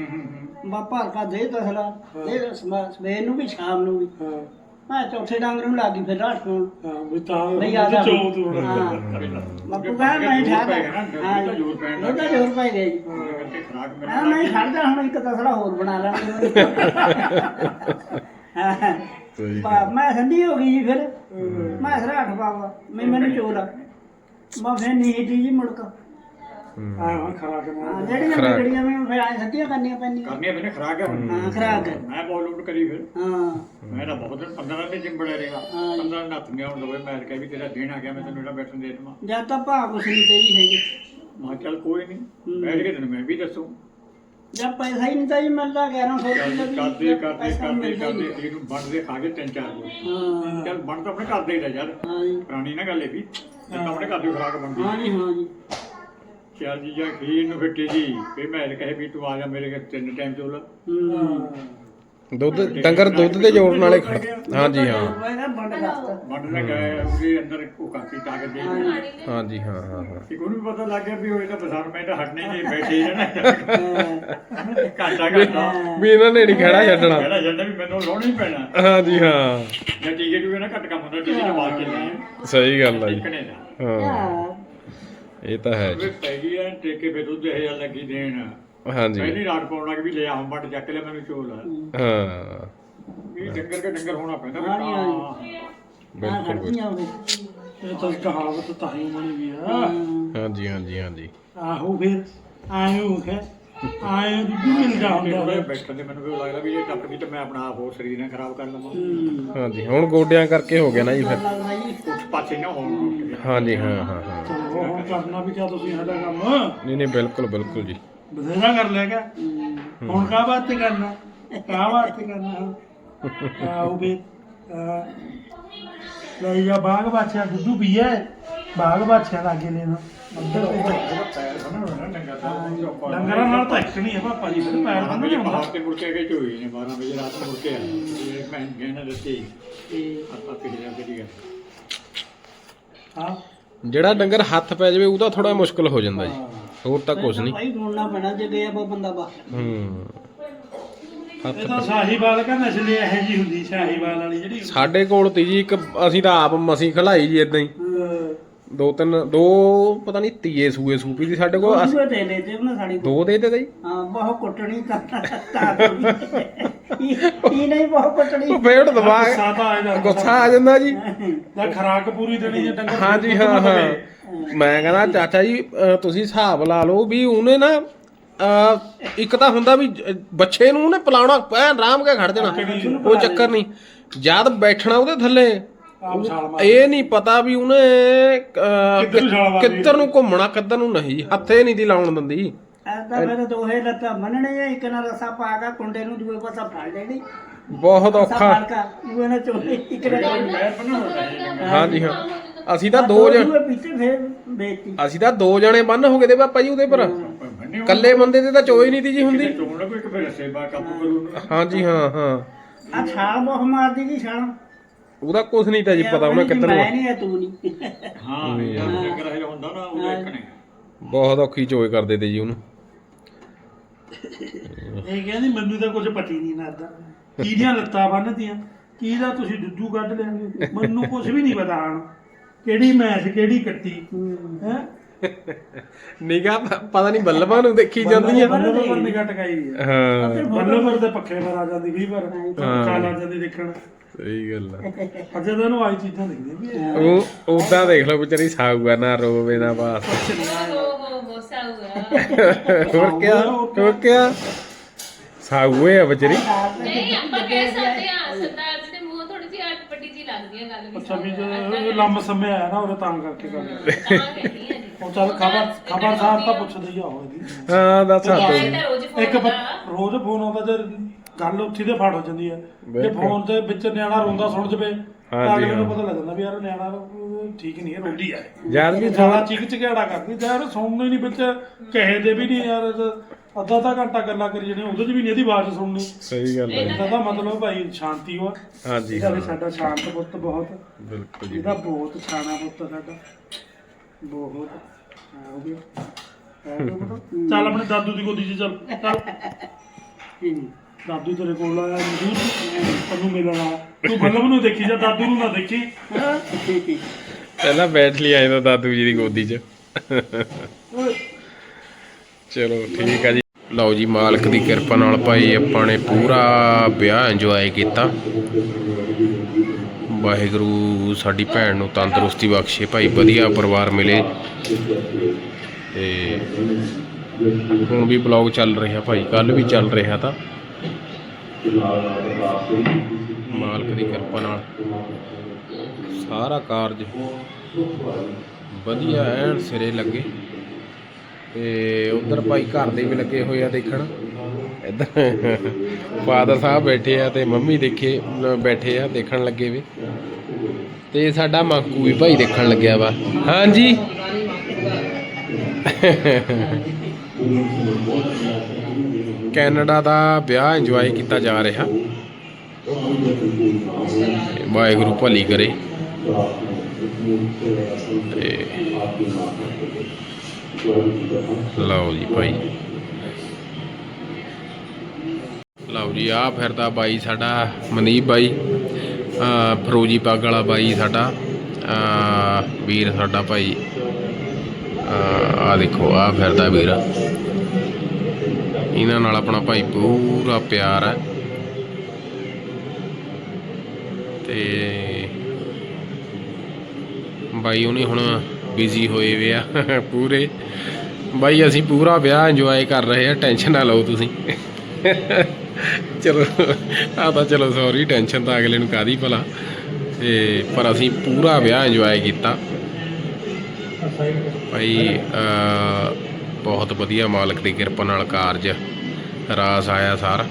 ਬਾਪਾ ਹਲਕਾ ਦੇ ਤਸਲਾ ਦੇ ਸਮ- ਸਵੇਰ ਨੂੰ ਵੀ ਸ਼ਾਮ ਨੂੰ ਵੀ। ਹਾਂ। ਮੈਂ ਚੌਥੇ ਡੰਗਰ ਨੂੰ ਲੱਗੀ ਫਿਰ ਰਾਤ ਨੂੰ। ਹਾਂ ਵੀ ਤਾਂ ਆ ਜਾ ਮੈਂ ਹਾਂ। ਜ਼ੋਰ ਪੈਣ ਜ਼ੋਰ ਪੈ ਗਿਆ ਜੀ। ਹਾਂ। ਮੈਂ ਹੁਣ ਇੱਕ ਤਸਲਾ ਹੋਰ ਬਣਾ ਬਾ- ਮੈਂ ਠੰਡੀ ਹੋ ਗਈ ਜੀ ਫਿਰ। ਮੈਂ ਸਰਾਠ ਬਾਬਾ ਮੈਂ ਮੈਨੂੰ ਚੋਲਾ ਮੈਂ ਫਿਰ ਨੀਂਦ ਜੀ ਮੁੜਕ। ਹਾਂ। ਖਰਾਕ ਹਾਂ, ਜਿਹੜੀਆਂ ਜਿਹੜੀਆਂ ਮੈਂ ਫਿਰ ਆਏ ਸੱਤੀਆਂ ਕਰਨੀਆਂ ਪੈਂਦੀਆਂ। ਕਰਨੀਆਂ ਮੈਨੇ ਖਰਾਕ ਹੈ ਹੁਣ। ਹਾਂ। ਖਰਾਕ ਹੈ। ਮੈਂ ਬਹੁਤ ਲੁੱਟ ਕਰੀ ਫਿਰ। ਹਾਂ। ਮੈਂ ਤਾਂ ਬਹੁਤ ਦਿਨ 15 ਦਿਨ ਜਿੰਬੜਿਆ ਰਿਹਾ। ਹਾਂ। 15 ਦਿਨ ਹੱਥ ਨਹੀਂ ਆਉਣ ਦਵੇ ਮੈਂ ਕਿਹਾ ਵੀ ਤੇਰਾ ਦਿਨ ਆ ਗਿਆ ਮੈਂ ਤੈਨੂੰ ਜਿਹੜਾ ਬੈਠਣ ਦੇ ਦਵਾਂ। ਜਦ ਤਾਂ ਭਾਵ ਕੁਛ ਨਹੀਂ ਤੇਰੀ ਹੈਗੀ। ਮੈਂ ਕਿਹਾ ਚੱਲ ਕੋਈ ਨਹੀਂ ਬੈਠ ਕੇ ਤੈਨੂੰ ਮੈਂ ਵੀ ਦੱਸੂ। ਜਦ ਪੈਸਾ ਹੀ ਨਹੀਂ ਤਾਂ ਜੀ ਮਿਲਦਾ 1100 ਚੱਲ ਰੁਪਏ ਦਾ ਕਰਦੇ ਵੀ ਕਰਦੇ ਪੈਸਾ ਕਰਦੇ ਮਿਲਦਾ ਹੀ ਕਰਦੇ ਇਹਨੂੰ ਬਣਦੇ ਖਾ ਕੇ ਤਿੰਨ ਚਾਰ ਗੋਲ। ਨਹੀਂ। ਹਾਂ। ਚੱਲ ਬਣ ਤਾਂ ਆਪਣੇ ਘਰ ਦੇ ਹੀ ਰਹਿ ਯਾਰ। ਹਾਂ ਜੀ। ਪੁਰਾਣੀ ਨਾ ਗੱਲ ਇਹ ਵੀ ਜਿੱਦਾਂ ਆਪਣੇ ਘਰ ਦੀ ਖੁਰਾਕ ਬਣਦੀ। ਹਾਂ ਜੀ ਹਾਂ ਜੀ। ਚੱਲ ਜੀ ਜਾਂ ਖੀਰ ਨੂੰ ਫਿੱਟੀ ਜੀ। ਫੇ ਮੈਂ ਕਹੇ ਵੀ ਤੂੰ ਆ ਜਾ ਮੇਰੇ ਘਰ ਤਿੰਨ ਟਾਈਮ ਚੋਲ। ਦੁੱਧ ਡੰਗਰ ਦੁੱਧ ਦੇ ਜੋੜ ਨਾਲੇ ਖੜ ਹਾਂਜੀ ਹਾਂ ਮੈਂ ਕਿਹਾ ਬੰਦ ਕਰਤਾ ਵੱਢ ਲੈ ਗਏ ਉਹਦੇ ਅੰਦਰ ਕੋ ਕਾਕੀ ਤਾਕਤ ਦੇ ਦਿੱਤੀ। ਹਾਂਜੀ ਹਾਂ ਹਾਂ ਹਾਂ। ਕਿ ਉਹਨੂੰ ਵੀ ਪਤਾ ਲੱਗ ਗਿਆ ਵੀ ਹੋਏ ਤਾਂ ਬਸਾਰ ਮੈਂ ਤਾਂ ਹਟਣੇ ਨਹੀਂ ਬੈਠੇ ਰਹਿਣਾ। ਹਾਂ। ਘਾਟਾ ਘਾਟਾ। ਵੀ ਇਹਨਾਂ ਨੇ ਨਹੀਂ ਖੜਾ ਛੱਡਣਾ। ਜਿਹੜਾ ਜੰਦਾ ਵੀ ਮੈਨੂੰ ਲਾਉਣਾ ਹੀ ਪੈਣਾ। ਹਾਂਜੀ ਹਾਂ। ਜਾਂ ਟੀਕੇ ਟੂਕੇ ਨਾ ਘੱਟ ਕੰਮ ਹੁੰਦਾ ਟੀਕੇ ਲਵਾ ਕੇ ਲੈ ਸਹੀ ਗੱਲ ਆ ਜੀ। ਟਿਕਣੇ ਦਾ। ਹਾਂ। ਇਹ ਤਾਂ ਹੈ ਜੀ। ਪੈ ਗਈ ਐ ਟੇਕੇ ਫੇ ਦੁੱਧ ਇਹ ਲੱਗੀ ਦੇਣ। ਹਾਂਜੀ। ਪਹਿਲੀ ਰਾਤ ਪਾਉਣ ਲੱਗ ਵੀ ਲੈ ਆਉਂ ਵੱਟ ਚੱਕ ਲਿਆ ਮੈਨੂੰ ਚੋਲ। ਹਾਂ। ਇਹ ਡੰਗਰ ਕੇ ਡੰਗਰ ਹੋਣਾ ਪੈਂਦਾ ਬਿਲਕੁਲ ਬਿਲਕੁਲ। ਇਹ ਤਾਂ ਕਹਾਵਤ ਤਾਂ ਹੀ ਬਣੀ ਵੀ ਆ। ਹਾਂ। ਹਾਂਜੀ ਹਾਂਜੀ ਹਾਂਜੀ। ਆਹੋ ਫਿਰ ਆਇਓ ਹੈ ਦੁੱਧ ਮਿਲਦਾ ਹੁੰਦਾ। ਬੈਠਣ ਦੇ ਮੈਨੂੰ ਵੀ ਲੱਗਦਾ ਵੀ ਇਹ ਟੱਪ ਗਈ ਤਾਂ ਮੈਂ ਆਪਣਾ ਆਪ ਹੋਰ ਸਰੀਰ ਨਾ ਖਰਾਬ ਕਰ ਲਵਾਂ। ਹਾਂਜੀ ਹੁਣ ਗੋਡਿਆਂ ਕਰਕੇ ਹੋ ਗਿਆ ਨਾ ਜੀ ਫਿਰ। ਕੁਛ ਪਾਸੇ ਨਾ ਹੋਣ ਹਾਂਜੀ ਹਾਂ ਹਾਂ ਹਾਂ। ਚਲੋ ਹੁਣ ਕਰਨਾ ਵੀ ਕਿਆ ਤੁਸੀਂ ਸਾਡਾ ਕੰਮ? ਨਹੀਂ ਨਹੀਂ ਬਿਲਕੁਲ ਬਿਲਕੁਲ ਜੀ। ਬਥੇਰਾ ਕਰ ਲਿਆ ਕਿਆ? ਹੂੰ। ਹੁਣ ਕਾ ਬਾਤ ਤੇ ਕਰਨਾ? ਕਾ ਬਾਤ ਤੇ ਕਰਨਾ? ਹੁਣ ਆਓ ਵੀ ਆ, ਲੈ ਜਾ ਬਾਗ ਬਾਛਿਆ ਦੁੱਧੂ ਪੀਆ ਬਾਗ ਬਾਛਿਆ ਲਾਗੇ ਲੈਣਾ। ਪੈਰ ਡੰਗਰ ਦਾ ਡੰਗਰਾਂ ਨਾਲ ਤਾਂ ਇੱਕ ਨਹੀਂ ਹੈ ਪਾਪਾ ਜੀ ਫਿਰ ਪੈਰ ਬੰਨ੍ਹਣੇ ਵਜੇ ਹੁੰਦਾ ਤੇ ਮੁੜ ਕੇ ਗਏ ਚੋਈ ਨੇ 12 ਵਜੇ ਰਾਤ ਨੂੰ ਮੁੜ ਕੇ ਆਏ। ਇਹ ਮੈਂ ਗਹਿਣਾ ਦਿੱਤੀ। ਆਪਾਂ ਕਿਹੜੀ ਗੱਲ? ਹਾਂ। ਜਿਹੜਾ ਡੰਗਰ ਹੱਥ ਪੈ ਜਾਵੇ ਉਹਦਾ ਥੋੜਾ ਮੁਸ਼ਕਲ ਹੋ ਜਾਂਦਾ ਜੀ। ਹੋਰ ਤਾਂ ਕੁਝ ਨਹੀਂ। ਭਾਈ ਢੂੰਡਣਾ ਪੈਣਾ ਜੇ ਗਿਆ ਬੰਦਾ ਬਾਹਰ। ਹੂੰ। ਇਹ ਤਾਂ ਸਾਹੀਵਾਲ ਕਾ ਨਸਲ ਇਹ ਜੀ ਹੁੰਦੀ ਸਾਹੀਵਾਲ ਵਾਲੀ ਜਿਹੜੀ। ਸਾਡੇ ਕੋਲ ਤੀ ਜੀ ਇੱਕ ਅਸੀਂ ਤਾਂ ਆਪ ਮਸੀਂ ਖਲਾਈ ਜੀ ਇਦਾਂ ਹੀ। ਦੋ ਤਿੰਨ ਦੋ ਪਤਾ ਨਹੀਂ ਤੀਏ ਸੂਏ ਸੂਪੀ ਦੀ ਸਾਡੇ ਕੋਲ। ਅਸੀਂ ਦੇ ਲੈ ਤੇ ਉਹਨਾਂ ਸਾਡੀ ਦੋ ਦੇ ਤੇ ਗਈ ਹਾਂ ਬਹੁਤ ਕੁੱਟਣੀ ਤਾਂ ਤਾਂ ਇਹ ਨਹੀਂ ਬਹੁਤ ਕੁੱਟਣੀ। ਉਹ ਫੇੜ ਦਿਮਾਗ ਗੁੱਸਾ ਤਾਂ ਆ ਜਾਂਦਾ। ਗੁੱਸਾ ਆ ਜਾਂਦਾ ਜੀ। ਦਾ ਖਰਾਕ ਪੂਰੀ ਦੇਣੀ ਜੇ ਡੰਗਰ ਹਾਂਜੀ ਹਾਂ ਹਾਂ। ਮੈਂ ਕਹਿੰਦਾ ਚਾਚਾ ਜੀ ਅਹ ਤੁਸੀਂ ਹਿਸਾਬ ਲਾ ਲਓ ਵੀ ਉਹਨੇ ਨਾ ਅਹ ਇੱਕ ਤਾਂ ਹੁੰਦਾ ਵੀ ਜ- ਬੱਚੇ ਨੂੰ ਉਹਨੇ ਪਲਾਉਣਾ ਐ ਆਰਾਮ ਕੇ ਖੜ ਜਾਣਾ ਉਹ ਚੱਕਰ ਨਹੀਂ। ਜਦ ਬੈਠਣਾ ਉਹਦੇ ਥੱਲੇ। ਆਪ ਛਾਲ ਮਾਰ ਇਹ ਨਹੀਂ ਪਤਾ ਵੀ ਉਹਨੇ ਅਹ, ਕਿੱਧਰ ਨੂੰ ਛਾਲ ਮਾਰਨੀ? ਹੈ। ਕਿੱਧਰ ਨੂੰ ਘੁੰਮਣਾ ਕਿੱਧਰ ਨੂੰ ਨਹੀਂ। ਹੱਥੇ ਨਹੀਂ ਦੀ ਲਾਉਣ ਦਿੰਦੀ। ਐਦਾਂ ਫਿਰ ਦੋਹੇ ਲੱਤਾਂ ਬੰਨਣੇ ਆ ਇੱਕ ਨਾਲ ਰਸਾ ਪਾ ਕੇ ਕੁੰਡੇ ਨੂੰ ਦੂਏ ਪਾਸਾ ਫੜ ਲੈਣੀ। ਬਹੁਤ ਰਸਾ ਔਖਾ। ਫੜ ਕੇ ਦੂਏ ਨਾਲ ਚੋਲੇ ਇੱਕ ਨਾਲ ਪੈਰ ਬੰਨ੍ਹਣਾ ਹਾਂਜੀ ਹਾਂ। ਅਸੀਂ ਤਾਂ ਦੋ ਜਣ ਦੂਏ ਫਿਰ ਅਸੀਂ ਤਾਂ ਦੋ ਜਣੇ ਬੰਨ ਹੋ ਗਏ ਤੇ ਪਾਪਾ ਜੀ ਉਹਦੇ ਪਰ। ਬੰਨੇ ਕੱਲੇ ਬੰਦੇ ਤੇ ਤਾਂ ਚੋਈ ਨਹੀਂ ਦੀ ਜੀ ਹੁੰਦੀ। ਚੋਣ ਲੱਗੋ ਇੱਕ ਫਿਰ ਸੇਵਾ ਕਾਬੂ ਕਰੂ। ਉਹਨੂੰ ਹਾਂਜੀ ਹਾਂ ਹਾਂ। ਆ ਛਾਲ ਬਹੁਤ ਮਾਰਦੀ ਜੀ ਛਾਲ। ਉਹਦਾ ਕੁਝ ਨਹੀਂ ਤਾਂ ਜੀ ਪਤਾ ਉਹਨੇ ਕਿੱਧਰ ਮੈਂ ਨੂੰ ਨਹੀਂ ਹੈ ਤੂੰ ਨਹੀਂ। ਹਾਂ ਇਹ ਹੁੰਦਾ ਨਾ ਉਹ ਇੱਕ ਨੇ। ਬਹੁਤ ਔਖੀ ਚੋਏ ਕਰਦੇ ਤੇ ਜੀ ਉਹਨੂੰ। ਇਹ ਕਹਿੰਦੀ ਮੈਨੂੰ ਤਾਂ ਕੁਝ ਪਤੀ ਨਹੀਂ ਲੱਗਦਾ ਕਿਹਦੀਆਂ ਲੱਤਾਂ ਬੰਨਦੀਆਂ ਕਿਹਦਾ ਤੁਸੀਂ ਦੁੱਧੂ ਕੱਢ ਲਿਆਂਗੇ? ਮੈਨੂੰ ਕੁਝ ਵੀ ਨਹੀਂ ਪਤਾ ਹਣ। ਕਿਹੜੀ ਮੈਸ ਕਿਹੜੀ ਕੱਟੀ? ਹੈ? ਨਿਗਾ ਪਤਾ ਨਹੀਂ ਬੱਲਬਾਂ ਨੂੰ ਦੇਖੀ ਜਾਂਦੀਆਂ। ਬੱਲੇ ਪਰ ਨਿਗਾਹ ਟਕਾਈ ਦੀ ਹੈ ਹਾਂ। ਬੱਲੇ ਪਰ ਦੇ ਪੱਖੇ ਪਰ ਆ ਜਾਂਦੀ ਵੀ ਪਰ ਕਾਲ ਆ ਜਾਂਦੀ ਦੇਖਣ। ਸਹੀ ਗੱਲ ਆ। ਅਜੇ ਤਾਂ ਉਹਨੂੰ ਆਈ ਚੀਜ਼ਾਂ ਦਿਖਦੀਆਂ ਵੀ ਇਹ ਉਹ ਉਦਾਂ ਦੇਖ ਲਓ ਵਿਚਾਰੀ ਸਾਊਗਾ ਨਾ ਰੋਵੇ ਨਾ ਬਾਸ। ਹੋ ਸਾਊਗਾ ਹੋਰ ਕਿਆ ਹੋਰ ਕਿਆ? ਸਾਊਏ ਆ ਵਿਚਾਰੀ। ਨਹੀਂ ਆਪਾਂ ਕਹਿ ਸਕਦੇ ਹਾਂ ਸਰਦਾਰ ਜੀ ਦੇ ਮੂੰਹ ਥੋੜੀ ਜਿਹੀ ਅਟਪਟੀ ਜੀ ਲੱਗਦੀ ਹੈ ਗੱਲ ਵੀ ਅੱਛਾ ਵੀ ਜੇ ਲੰਮ ਸਮੇਂ ਆਇਆ ਨਾ ਉਹਦੇ ਤਾਂ ਕਰਕੇ ਗੱਲ ਤਾਂ ਕਹਿੰਦੀ ਹੈ ਜੀ। ਉਹ ਚੱਲ ਖਬਰ ਖਬਰ ਸਾਹਿਬ ਤਾਂ ਪੁੱਛਦੇ ਹੀ ਆ ਹੋਏਗੀ ਹਾਂ ਦੱਸ ਹੱਥ ਤਾਂ ਰੋਜ਼ ਫੋਨ ਇੱਕ ਬ- ਕਰਦਾ। ਰੋਜ਼ ਫੋਨ ਆਉਂਦਾ ਜੇ ਗੱਲ ਉੱਥੇ ਤੇ ਫੜ ਹੋ ਜਾਂਦੀ ਹੈ। ਜੇ। ਫੋਨ ਦੇ ਵਿੱਚ ਨਿਆਣਾ ਰੋਂਦਾ ਸੁਣ ਜਵੇ ਤਾਂ ਅਗਲੇ ਨੂੰ। ਪਤਾ ਲੱਗ ਜਾਂਦਾ ਵੀ ਯਾਰ ਨਿਆਣਾ ਠੀਕ ਨਹੀਂ ਹੈ ਰੋਂਦੀ ਹੈ ਯਾਰ ਵੀ ਜ਼ਿਆਦਾ ਚੀਕ ਚਿਹਾੜਾ ਕਰਦੀ ਤੇ ਯਾਰ ਸੁਣਨੇ ਨਹੀਂ ਵਿੱਚ ਕਹੇ ਦੇ ਵੀ ਨਹੀਂ ਯਾਰ ਇਹ ਅੱਧਾ ਅੱਧਾ ਘੰਟਾ ਗੱਲਾਂ ਕਰੀ ਜਣੇ ਉਹਦੇ 'ਚ ਵੀ ਨਹੀਂ ਇਹਦੀ ਆਵਾਜ਼ ਸੁਣਨੀ। ਸਹੀ ਗੱਲ ਹੈ। ਇਹਦਾ ਤਾਂ ਮਤਲਬ ਭਾਈ ਸ਼ਾਂਤੀ ਹੋ ਹਾਂਜੀ ਸਾਡਾ ਸ਼ਾਂਤ ਪੁੱਤ ਬਹੁਤ। ਬਿਲਕੁਲ ਜੀ। ਇਹਦਾ ਬਹੁਤ ਛਾਣਾ ਪੁੱਤ ਸਾਡਾ। ਬਹੁਤ। ਹਾਂ ਗਿਆ? <laughs> ਚੱਲ ਆਪਣੇ ਦਾਦੂ ਦੀ ਗੋਦੀ 'ਚ ਚੱਲ। ਚੱਲ। ਦਾਦੂ ਤੇਰੇ ਕੋਲ ਆਇਆ ਮਨਜੂਰ ਤੈਨੂੰ ਮਿਲਣ ਤੂੰ ਬੱਲਮ ਨੂੰ ਦੇਖੀ ਜਾ ਦਾਦੂ ਨੂੰ ਨਾ ਦੇਖੀ? ਪਹਿਲਾਂ ਬੈਠ ਲਈ ਆਏ ਤਾਂ ਦਾਦੂ ਜੀ ਦੀ ਗੋਦੀ 'ਚ। ਚਲੋ ਠੀਕ ਆ ਜੀ। ਲਓ ਜੀ ਮਾਲਕ ਦੀ ਕਿਰਪਾ ਨਾਲ ਭਾਈ ਆਪਾਂ ਨੇ ਪੂਰਾ ਵਿਆਹ ਇੰਜੋਏ ਕੀਤਾ। ਵਾਹਿਗੁਰੂ ਸਾਡੀ ਭੈਣ ਨੂੰ ਤੰਦਰੁਸਤੀ ਬਖਸ਼ੇ। ਭਾਈ ਵਧੀਆ ਪਰਿਵਾਰ ਮਿਲੇ। ਤੇ ਹੁਣ ਵੀ ਬਲੌਗ ਚੱਲ ਰਿਹਾ ਭਾਈ ਕੱਲ ਵੀ ਚੱਲ ਰਿਹਾ ਤਾਂ। ਮਾਲਕ ਦੀ ਕਿਰਪਾ ਨਾਲ। ਸਾਰਾ ਕਾਰਜ ਵਧੀਆ ਐਨ ਸਿਰੇ ਲੱਗੇ। ਤੇ ਉਧਰ ਭਾਈ ਘਰ ਦੇ ਵੀ ਲੱਗੇ ਹੋਏ ਆ ਦੇਖਣ। ਇੱਧਰ ਫਾਦਰ ਸਾਹਿਬ ਬੈਠੇ ਆ ਤੇ ਮੰਮੀ ਦੇਖੇ ਬੈਠੇ ਆ ਦੇਖਣ ਲੱਗੇ ਵੀ। ਤੇ ਸਾਡਾ ਮਾਕੂ ਵੀ ਭਾਈ ਦੇਖਣ ਲੱਗਿਆ ਵਾ। ਹਾਂਜੀ। ਕੈਨੇਡਾ ਦਾ ਵਿਆਹ ਇੰਜੋਏ ਕੀਤਾ ਜਾ ਰਿਹਾ। ਵਾਹਿਗੁਰੂ ਭਲੀ ਕਰੇ। ਤੇ ਲਓ ਜੀ ਭਾਈ। ਲਓ ਜੀ ਆ ਫਿਰਦਾ ਬਾਈ ਸਾਡਾ ਮਨੀਪ ਬਾਈ। ਅਹ ਫਰੋਜੀ ਪੱਗ ਵਾਲਾ ਬਾਈ ਸਾਡਾ। ਵੀਰ ਸਾਡਾ ਭਾਈ। ਆ ਦੇਖੋ ਆ ਫਿਰਦਾ ਵੀਰ। ਇਹਨਾਂ ਨਾਲ ਆਪਣਾ ਭਾਈ ਪੂਰਾ ਪਿਆਰ ਹੈ। ਤੇ ਬਾਈ ਉਹਨੇ ਹੁਣ ਬਿਜ਼ੀ ਹੋਏ ਵੇ ਆ <laughs> ਪੂਰੇ। ਬਾਈ ਅਸੀਂ ਪੂਰਾ ਵਿਆਹ ਇੰਜੋਏ ਕਰ ਰਹੇ ਆ ਟੈਨਸ਼ਨ ਨਾ ਲਓ ਤੁਸੀਂ। ਚਲੋ ਆ ਤਾਂ ਚਲੋ ਸੌਰੀ ਟੈਨਸ਼ਨ ਤਾਂ ਅਗਲੇ ਨੂੰ ਕਾਦੀ ਭਲਾ। ਤੇ ਪਰ ਅਸੀਂ ਪੂਰਾ ਵਿਆਹ ਇੰਜੋਏ ਕੀਤਾ। ਭਾਈ ਬਹੁਤ ਵਧੀਆ ਮਾਲਕ ਦੀ ਕਿਰਪਾ ਨਾਲ ਕਾਰਜ ਰਾਸ ਆਇਆ ਸਾਰ।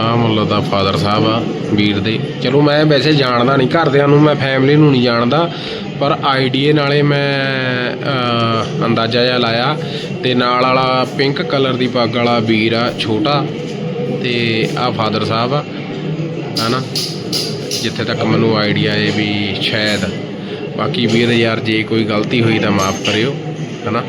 ਆ ਮੁੱਲਾ ਦਾ ਫਾਦਰ ਸਾਹਿਬ ਆ, ਵੀਰ ਦੇ। ਚਲੋ ਮੈਂ ਵੈਸੇ ਜਾਣਦਾ ਨਹੀਂ, ਘਰਦਿਆਂ ਨੂੰ, ਮੈਂ ਫੈਮਿਲੀ ਨੂੰ ਨਹੀਂ ਜਾਣਦਾ, ਪਰ ਆਈਡੀਏ ਨਾਲੇ ਮੈਂ ਅੰਦਾਜ਼ਾ ਜਿਹਾ ਲਾਇਆ ਤੇ ਨਾਲ ਵਾਲਾ ਪਿੰਕ ਕਲਰ ਦੀ ਪੱਗ ਵਾਲਾ ਵੀਰ ਆ, ਛੋਟਾ ਤੇ ਆ ਫਾਦਰ ਸਾਹਿਬ ਆ, ਹਨਾ? ਜਿੱਥੇ ਤੱਕ ਮੈਨੂੰ ਆਈਡੀਆ ਹੈ ਵੀ ਸ਼ਾਇਦ। ਬਾਕੀ ਵੀਰ ਯਾਰ, ਜੇ ਕੋਈ ਗਲਤੀ ਹੋਈ ਤਾਂ ਮਾਫ ਕਰਿਓ, ਹਨਾ?